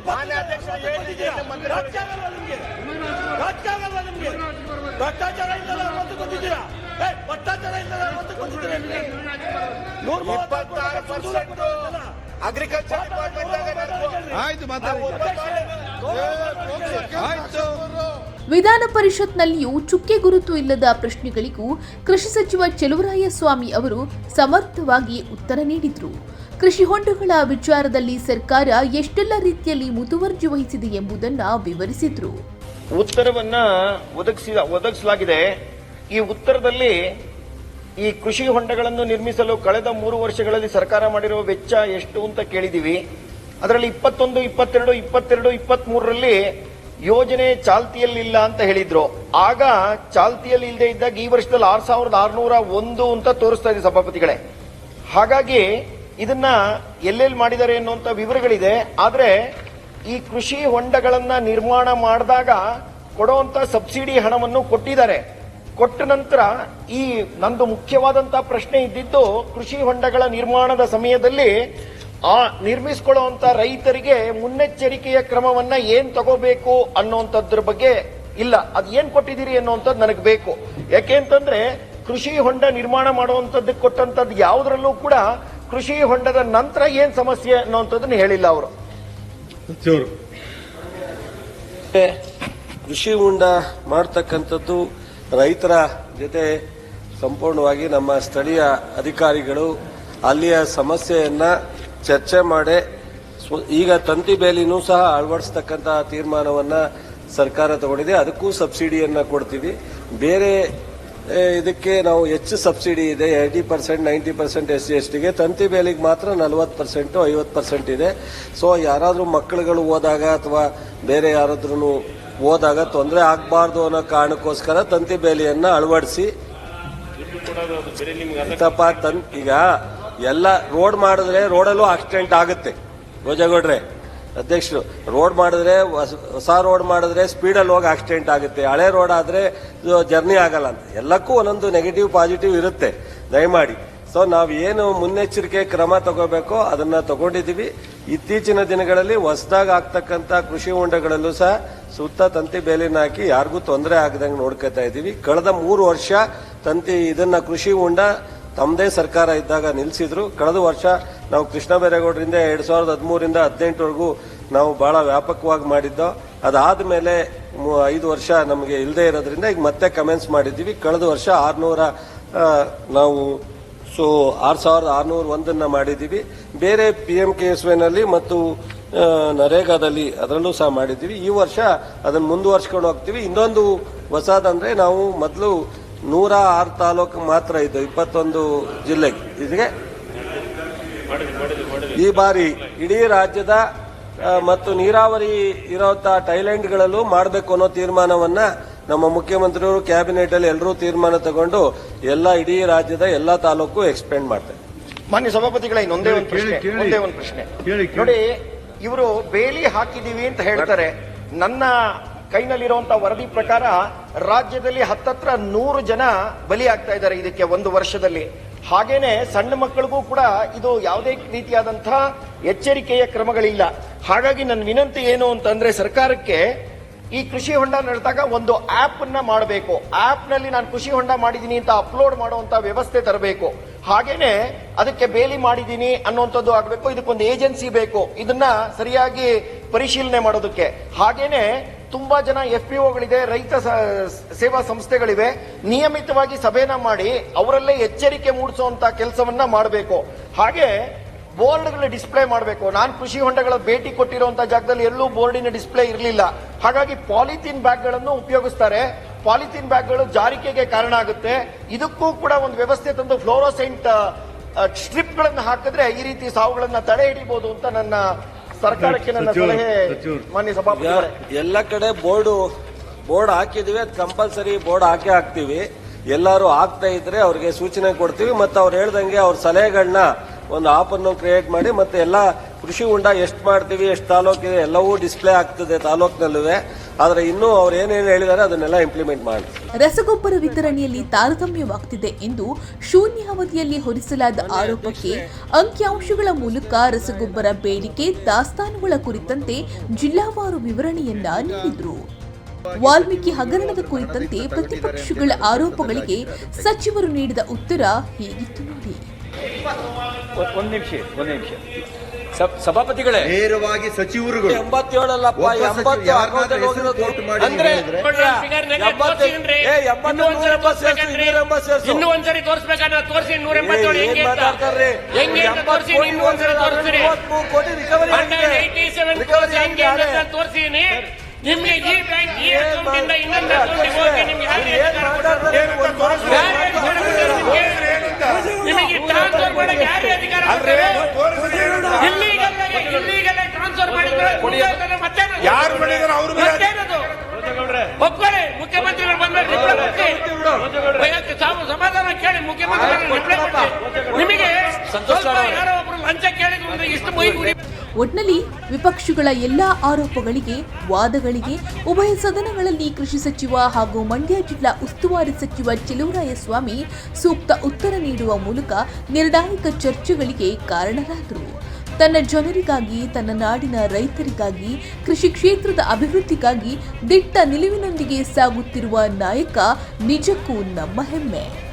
ಭ್ರಷ್ಟಾಚಾರ ಇಲ್ಲದ ಅಂತ ಏ, ಭ್ರಷ್ಟಾಚಾರ ಇಲ್ಲದ ಅಂತ ನಿಮ್ಗೆ ನೂರ ಇಪ್ಪತ್ತಾರು ಪರ್ಸೆಂಟ್ ಅಗ್ರಿಕಲ್ಚರ್ ಡಿಪಾರ್ಟ್ಮೆಂಟ್ ಆಯ್ತು ಮಾತಾಡಿ. ವಿಧಾನ ಪರಿಷತ್ನಲ್ಲಿಯೂ ಚುಕ್ಕೆ ಗುರುತು ಇಲ್ಲದ ಪ್ರಶ್ನೆಗಳಿಗೂ ಕೃಷಿ ಸಚಿವ ಚೆಲುವರಾಯಸ್ವಾಮಿ ಅವರು ಸಮರ್ಥವಾಗಿ ಉತ್ತರ ನೀಡಿದರು. ಕೃಷಿ ಹೊಂಡಗಳ ವಿಚಾರದಲ್ಲಿ ಸರ್ಕಾರ ಎಷ್ಟೆಲ್ಲ ರೀತಿಯಲ್ಲಿ ಮುತುವರ್ಜಿ ವಹಿಸಿದೆ ಎಂಬುದನ್ನು ವಿವರಿಸಿದ್ರು. ಉತ್ತರವನ್ನ ಒದಗಿಸಿದ ಒದಗಿಸಲಾಗಿದೆ. ಈ ಉತ್ತರದಲ್ಲಿ ಈ ಕೃಷಿ ಹೊಂಡಗಳನ್ನು ನಿರ್ಮಿಸಲು ಕಳೆದ ಮೂರು ವರ್ಷಗಳಲ್ಲಿ ಸರ್ಕಾರ ಮಾಡಿರುವ ವೆಚ್ಚ ಎಷ್ಟು ಅಂತ ಕೇಳಿದೀವಿ ಅದರಲ್ಲಿ ಇಪ್ಪತ್ತೊಂದು, ಇಪ್ಪತ್ತೆರಡು ಇಪ್ಪತ್ತೆರಡು ಇಪ್ಪತ್ತ್ ಮೂರರಲ್ಲಿ ಯೋಜನೆ ಚಾಲ್ತಿಯಲ್ಲಿಲ್ಲ ಅಂತ ಹೇಳಿದ್ರು. ಆಗ ಚಾಲ್ತಿಯಲ್ಲಿ ಇಲ್ಲದೆ ಇದ್ದಾಗ ಈ ವರ್ಷದಲ್ಲಿ ಆರ್ ಸಾವಿರದ ಆರ್ನೂರ ಒಂದು ಅಂತ ತೋರಿಸ್ತಾ ಇದೆ ಸಭಾಪತಿಗಳೇ. ಹಾಗಾಗಿ ಇದನ್ನ ಎಲ್ಲೆಲ್ಲಿ ಮಾಡಿದ್ದಾರೆ ಅನ್ನುವಂಥ ವಿವರಗಳಿದೆ. ಆದರೆ ಈ ಕೃಷಿ ಹೊಂಡಗಳನ್ನ ನಿರ್ಮಾಣ ಮಾಡಿದಾಗ ಕೊಡುವಂತ ಸಬ್ಸಿಡಿ ಹಣವನ್ನು ಕೊಟ್ಟಿದ್ದಾರೆ. ಕೊಟ್ಟ ನಂತರ ಈ ನಂದು ಮುಖ್ಯವಾದಂತಹ ಪ್ರಶ್ನೆ ಇದ್ದಿದ್ದು ಕೃಷಿ ಹೊಂಡಗಳ ನಿರ್ಮಾಣದ ಸಮಯದಲ್ಲಿ ಆ ನಿರ್ಮಿಸಿಕೊಳ್ಳುವಂತ ರೈತರಿಗೆ ಮುನ್ನೆಚ್ಚರಿಕೆಯ ಕ್ರಮವನ್ನ ಏನ್ ತಗೋಬೇಕು ಅನ್ನೋಂಥದ್ರ ಬಗ್ಗೆ ಇಲ್ಲ. ಅದ್ ಏನ್ ಕೊಟ್ಟಿದ್ದೀರಿ ಅನ್ನುವಂಥದ್ದು ನನಗೆ ಬೇಕು. ಯಾಕೆ ಅಂತಂದ್ರೆ ಕೃಷಿ ಹೊಂಡ ನಿರ್ಮಾಣ ಮಾಡುವಂಥದ್ದು ಕೊಟ್ಟಂತದ್ದು ಯಾವುದ್ರಲ್ಲೂ ಕೂಡ ಕೃಷಿ ಹೊಂಡದ ನಂತರ ಏನ್ ಸಮಸ್ಯೆ ಅನ್ನೋಂಥದ್ದನ್ನ ಹೇಳಿಲ್ಲ ಅವರು. ಕೃಷಿ ಹೊಂಡ ಮಾಡ್ತಕ್ಕಂಥದ್ದು ರೈತರ ಜೊತೆ ಸಂಪೂರ್ಣವಾಗಿ ನಮ್ಮ ಸ್ಥಳೀಯ ಅಧಿಕಾರಿಗಳು ಅಲ್ಲಿಯ ಸಮಸ್ಯೆಯನ್ನ ಚರ್ಚೆ ಮಾಡಿ ಈಗ ತಂತಿ ಬೇಲಿನೂ ಸಹ ಅಳವಡಿಸ್ತಕ್ಕಂಥ ತೀರ್ಮಾನವನ್ನ ಸರ್ಕಾರ ತಗೊಂಡಿದೆ. ಅದಕ್ಕೂ ಸಬ್ಸಿಡಿಯನ್ನ ಕೊಡ್ತೀವಿ. ಬೇರೆ ಇದಕ್ಕೆ ನಾವು ಹೆಚ್ಚು ಸಬ್ಸಿಡಿ ಇದೆ. Eighty percent, ninety percent S C S ಟಿಗೆ. ತಂತಿ ಬೇಲಿಗೆ ಮಾತ್ರ ನಲವತ್ತು ಪರ್ಸೆಂಟು, ಐವತ್ತು ಪರ್ಸೆಂಟ್ ಇದೆ. ಸೊ, ಯಾರಾದರೂ ಮಕ್ಕಳುಗಳು ಹೋದಾಗ ಅಥವಾ ಬೇರೆ ಯಾರಾದ್ರೂ ಹೋದಾಗ ತೊಂದರೆ ಆಗಬಾರ್ದು ಅನ್ನೋ ಕಾರಣಕ್ಕೋಸ್ಕರ ತಂತಿ ಬೇಲಿಯನ್ನು ಅಳವಡಿಸಿ. ತಪ್ಪ ಈಗ ಎಲ್ಲ ರೋಡ್ ಮಾಡಿದ್ರೆ ರೋಡಲ್ಲೂ ಆಕ್ಸಿಡೆಂಟ್ ಆಗುತ್ತೆ. ಭೋಜಗೌಡ್ರೆ ಅಧ್ಯಕ್ಷರು, ರೋಡ್ ಮಾಡಿದ್ರೆ ಹೊಸ- ರೋಡ್ ಮಾಡಿದ್ರೆ ಸ್ಪೀಡಲ್ಲಿ ಹೋಗಿ ಆಕ್ಸಿಡೆಂಟ್ ಆಗುತ್ತೆ. ಹಳೆ ರೋಡ್ ಆದ್ರೆ ಜರ್ನಿ ಆಗಲ್ಲ ಅಂತ. ಎಲ್ಲಕ್ಕೂ ಒಂದೊಂದು ನೆಗೆಟಿವ್, ಪಾಸಿಟಿವ್ ಇರುತ್ತೆ. ದಯಮಾಡಿ. ಸೊ, ನಾವು ಏನು ಮುನ್ನೆಚ್ಚರಿಕೆ ಕ್ರಮ ತಗೋಬೇಕೋ ಅದನ್ನ ತಗೊಂಡಿದ್ದೀವಿ. ಇತ್ತೀಚಿನ ದಿನಗಳಲ್ಲಿ ಹೊಸದಾಗಿ ಆಗ್ತಕ್ಕಂಥ ಕೃಷಿ ಹೊಂಡಗಳಲ್ಲೂ ಸಹ ಸುತ್ತ ತಂತಿ ಬೇಲಿನ ಹಾಕಿ ಯಾರಿಗೂ ತೊಂದರೆ ಆಗದಂಗೆ ನೋಡ್ಕೋತಾ ಇದ್ದೀವಿ. ಕಳೆದ ಮೂರು ವರ್ಷ ತಂತಿ ಇದನ್ನ ಕೃಷಿ ಹೊಂಡ ತಮ್ಮದೇ ಸರ್ಕಾರ ಇದ್ದಾಗ ನಿಲ್ಲಿಸಿದ್ರು ಕಳೆದ ವರ್ಷ ನಾವು ಕೃಷ್ಣ ಬೈರೇಗೌಡರಿಂದ ಎರಡ್ ಸಾವಿರದ ಹದಿಮೂರಿಂದ ಹದಿನೆಂಟುವರೆಗೂ ನಾವು ಬಹಳ ವ್ಯಾಪಕವಾಗಿ ಮಾಡಿದ್ದೋ. ಅದಾದ ಮೇಲೆ ಐದು ವರ್ಷ ನಮಗೆ ಇಲ್ಲದೆ ಇರೋದ್ರಿಂದ ಈಗ ಮತ್ತೆ ಕಮೆಂಟ್ಸ್ ಮಾಡಿದ್ದೀವಿ. ಕಳೆದ ವರ್ಷ ಆರುನೂರ ನಾವು ಸೊ, ಆರು ಸಾವಿರದ ಆರುನೂರ ಒಂದನ್ನು ಮಾಡಿದ್ದೀವಿ. ಬೇರೆ ಪಿ ಎಂ ಕೆ ಎಸ್ ವೈನಲ್ಲಿ ಮತ್ತು ನರೇಗಾದಲ್ಲಿ ಅದರಲ್ಲೂ ಸಹ ಮಾಡಿದ್ದೀವಿ. ಈ ವರ್ಷ ಅದನ್ನು ಮುಂದುವರ್ಸ್ಕೊಂಡು ಹೋಗ್ತೀವಿ. ಇನ್ನೊಂದು ಹೊಸದಂದ್ರೆ ನಾವು ಮೊದಲು ನೂರ ಆರು ತಾಲೂಕು ಮಾತ್ರ ಇದ್ದು ಇಪ್ಪತ್ತೊಂದು ಜಿಲ್ಲೆಗೆ. ಇದಕ್ಕೆ ಈ ಬಾರಿ ಇಡೀ ರಾಜ್ಯದ ಮತ್ತು ನೀರಾವರಿ ಇರೋಂಥ ಟೈಲೆಂಡ್ಗಳಲ್ಲೂ ಮಾಡಬೇಕು ಅನ್ನೋ ತೀರ್ಮಾನವನ್ನ ನಮ್ಮ ಮುಖ್ಯಮಂತ್ರಿಯವರು ಕ್ಯಾಬಿನೆಟ್ ಅಲ್ಲಿ ಎಲ್ಲರೂ ತೀರ್ಮಾನ ತಗೊಂಡು ಎಲ್ಲ ಇಡೀ ರಾಜ್ಯದ ಎಲ್ಲಾ ತಾಲೂಕು ಎಕ್ಸ್ಪೆಂಡ್ ಮಾಡ್ತಾರೆ. ಮಾನ್ಯ ಸಭಾಪತಿಗಳ ಇನ್ನೊಂದೇ ಒಂದು ಪ್ರಶ್ನೆ ಒಂದೇ ಒಂದು ಪ್ರಶ್ನೆ. ಕೇಳಿ, ಕೇಳಿ. ನೋಡಿ ಇವರು ಬೇಲಿ ಹಾಕಿದೀವಿ ಅಂತ ಹೇಳ್ತಾರೆ. ನನ್ನ ಕೈನಲ್ಲಿರುವಂತಹ ವರದಿ ಪ್ರಕಾರ ರಾಜ್ಯದಲ್ಲಿ ಹತ್ತತ್ರ ನೂರು ಜನ ಬಲಿ ಆಗ್ತಾ ಇದ್ದಾರೆ ಇದಕ್ಕೆ ಒಂದು ವರ್ಷದಲ್ಲಿ. ಹಾಗೇನೆ ಸಣ್ಣ ಮಕ್ಕಳಿಗೂ ಕೂಡ ಇದು ಯಾವುದೇ ರೀತಿಯಾದಂತಹ ಎಚ್ಚರಿಕೆಯ ಕ್ರಮಗಳಿಲ್ಲ. ಹಾಗಾಗಿ ನನ್ನ ವಿನಂತಿ ಏನು ಅಂತಂದ್ರೆ ಸರ್ಕಾರಕ್ಕೆ ಈ ಕೃಷಿ ಹೊಂಡ ನಡೆದಾಗ ಒಂದು ಆಪ್ ಅನ್ನ ಮಾಡಬೇಕು. ಆಪ್ನಲ್ಲಿ ನಾನು ಕೃಷಿ ಹೊಂಡ ಮಾಡಿದೀನಿ ಅಂತ ಅಪ್ಲೋಡ್ ಮಾಡುವಂತ ವ್ಯವಸ್ಥೆ ತರಬೇಕು. ಹಾಗೇನೆ ಅದಕ್ಕೆ ಬೇಲಿ ಮಾಡಿದೀನಿ ಅನ್ನುವಂಥದ್ದು ಆಗಬೇಕು. ಇದಕ್ಕೊಂದು ಏಜೆನ್ಸಿ ಬೇಕು. ಇದನ್ನ ಸರಿಯಾಗಿ ಪರಿಶೀಲನೆ ಮಾಡೋದಕ್ಕೆ. ಹಾಗೇನೆ ತುಂಬಾ ಜನ ಎಫ್ ಪಿ ಒಗಳಿದೆ ರೈತ ಸೇವಾ ಸಂಸ್ಥೆಗಳಿವೆ. ನಿಯಮಿತವಾಗಿ ಸಭೆನ ಮಾಡಿ ಅವರಲ್ಲೇ ಎಚ್ಚರಿಕೆ ಮೂಡಿಸುವಂತ ಕೆಲಸವನ್ನ ಮಾಡಬೇಕು. ಹಾಗೆ ಬೋರ್ಡ್ಗಳ ಡಿಸ್ಪ್ಲೇ ಮಾಡಬೇಕು. ನಾನು ಕೃಷಿ ಹೊಂಡಗಳ ಭೇಟಿ ಕೊಟ್ಟಿರುವಂತ ಜಾಗದಲ್ಲಿ ಎಲ್ಲೂ ಬೋರ್ಡಿನ ಡಿಸ್ಪ್ಲೇ ಇರಲಿಲ್ಲ. ಹಾಗಾಗಿ ಪಾಲಿಥೀನ್ ಬ್ಯಾಗ್ಗಳನ್ನು ಉಪಯೋಗಿಸ್ತಾರೆ. ಪಾಲಿಥೀನ್ ಬ್ಯಾಗ್ಗಳು ಜಾರಿಕೆಗೆ ಕಾರಣ ಆಗುತ್ತೆ. ಇದಕ್ಕೂ ಕೂಡ ಒಂದು ವ್ಯವಸ್ಥೆ ತಂದು ಫ್ಲೋರೋಸೆಂಟ್ ಸ್ಟ್ರಿಪ್ಗಳನ್ನು ಹಾಕಿದ್ರೆ ಈ ರೀತಿ ಸಾವುಗಳನ್ನು ತಡೆ ಹಿಡಿಬಹುದು ಅಂತ ನನ್ನ ಸರ್ಕಾರಕ್ಕೆ ನನ್ನ ಸಲಹೆ ಮಾನ್ಯ ಸಭಾಪತಿಗಳೇ. ಎಲ್ಲ ಕಡೆ ಬೋರ್ಡು ಬೋರ್ಡ್ ಹಾಕಿದೀವಿ ಅದು ಕಂಪಲ್ಸರಿ ಬೋರ್ಡ್ ಹಾಕಿ ಹಾಕ್ತಿವಿ. ಎಲ್ಲರೂ ಆಗ್ತಾ ಇದ್ರೆ ಅವ್ರಿಗೆ ಸೂಚನೆ ಕೊಡ್ತೀವಿ ಮತ್ತೆ ಅವ್ರು ಹೇಳ್ದಂಗೆ ಅವ್ರ ಸಲಹೆಗಳನ್ನ ಒಂದು ಆಪ್ ಅನ್ನು ಕ್ರಿಯೇಟ್ ಮಾಡಿ ಮತ್ತೆ ಎಲ್ಲ ಕೃಷಿ ಉಂಡ ಎಷ್ಟು ಮಾಡ್ತೀವಿ ಎಷ್ಟು ತಾಲೂಕಿದೆ ಎಲ್ಲವೂ ಡಿಸ್ಪ್ಲೇ ಆಗ್ತದೆ ತಾಲೂಕಿನಲ್ಲೂ ಆದರೆ ಇನ್ನೂ ಅವ್ರು ಏನೇನು ಹೇಳಿದ್ದಾರೆ ಅದನ್ನೆಲ್ಲ ಇಂಪ್ಲಿಮೆಂಟ್ ಮಾಡಿ ರಸಗೊಬ್ಬರ ವಿತರಣೆಯಲ್ಲಿ ತಾರತಮ್ಯವಾಗ್ತಿದೆ ಎಂದು ಶೂನ್ಯ ಅವಧಿಯಲ್ಲಿ ಹೊರಿಸಲಾದ ಆರೋಪಕ್ಕೆ ಅಂಕಿಅಂಶಗಳ ಮೂಲಕ ರಸಗೊಬ್ಬರ ಬೇಡಿಕೆ ದಾಸ್ತಾನುಗಳ ಕುರಿತಂತೆ ಜಿಲ್ಲಾವಾರು ವಿವರಣೆಯನ್ನ ನೀಡಿದ್ರು. ವಾಲ್ಮೀಕಿ ಹಗರಣದ ಕುರಿತಂತೆ ಪ್ರತಿಪಕ್ಷಗಳ ಆರೋಪಗಳಿಗೆ ಸಚಿವರು ನೀಡಿದ ಉತ್ತರ ಹೀಗಿತ್ತು ನೋಡಿ. ಒಂದ್ ನಿಮಿಷ ಒಂದ್ ನಿಮಿಷ. ಸಭ- ಸಭಾಪತಿಗಳೇ ನೇರವಾಗಿ ಸಚಿವರುಗಳು ಎಂಬತ್ತೇಳಲ್ಲಪ್ಪ. ಇನ್ನೂ ಒಂದ್ಸರಿ ತೋರಿಸ್ಬೇಕಾದ್ರೆ ತೋರಿಸಿ ನೂರ ಎಂಬತ್ತೇಳು ಹೆಂಗೆ ತೋರಿಸಿ ಇನ್ನೂ ಒಂದ್ಸರಿ ತೋರಿಸ್ತೀರಿ ಹೆಂಗೆ ಆಗಿದೆ. ನಿಮ್ಗೆ ಈ ಬ್ಯಾಂಕ್ ಈ ಅಕೌಂಟ್ ಇಂದ ಇನ್ನೊಂದು ಅಕೌಂಟ್ ಹೋಗಿ ನಿಮ್ಗೆ ಯಾರು ಅಧಿಕಾರ ಮಾತಾಡ್ತಾರೆ? ಕೊಡ್ತಾರೆ? ಒಂದು ವರ್ಷ ಯಾರು ಅಧಿಕಾರ ನಿಮಗೆ ಟ್ರಾನ್ಸ್ಫರ್ ಮಾಡಕ್ಕೆ ಯಾರು ಅಧಿಕಾರ ಇಲ್ಲಿಗೆಲ್ಲ ಟ್ರಾನ್ಸ್ಫರ್ ಮಾಡಿದ್ರೆ ಮತ್ತೇನದು? ಯಾರು ಮಾಡಿದಾರೆ ಅವ್ರ ಮತ್ತೇನದು? ಒಪ್ಕೊಳ್ಳಿ ಮುಖ್ಯಮಂತ್ರಿಗಳು ಬಂದ್ರೆ ಸಮಾಧಾನ ಕೇಳಿ ಮುಖ್ಯಮಂತ್ರಿಗಳು ಕೊಡ್ತಿ. ನಿಮಗೆ ಯಾರೋ ಒಬ್ರು ಲಂಚ ಕೇಳಿದ್ರು ಇಷ್ಟು ಮೈ ಉರಿ ಒಟ್ನಲ್ಲಿ ವಿಪಕ್ಷಗಳ ಎಲ್ಲ ಆರೋಪಗಳಿಗೆ, ವಾದಗಳಿಗೆ ಉಭಯ ಸದನಗಳಲ್ಲಿ ಕೃಷಿ ಸಚಿವ ಹಾಗೂ ಮಂಡ್ಯ ಜಿಲ್ಲಾ ಉಸ್ತುವಾರಿ ಸಚಿವ ಚಿಲುವರಾಯಸ್ವಾಮಿ ಸೂಕ್ತ ಉತ್ತರ ನೀಡುವ ಮೂಲಕ ನಿರ್ಣಾಯಕ ಚರ್ಚೆಗಳಿಗೆ ಕಾರಣರಾದರು. ತನ್ನ ಜನರಿಗಾಗಿ, ತನ್ನ ನಾಡಿನ ರೈತರಿಗಾಗಿ, ಕೃಷಿ ಕ್ಷೇತ್ರದ ಅಭಿವೃದ್ಧಿಗಾಗಿ ದಿಟ್ಟ ನಿಲುವಿನೊಂದಿಗೆ ಸಾಗುತ್ತಿರುವ ನಾಯಕ ನಿಜಕ್ಕೂ ನಮ್ಮ ಹೆಮ್ಮೆ.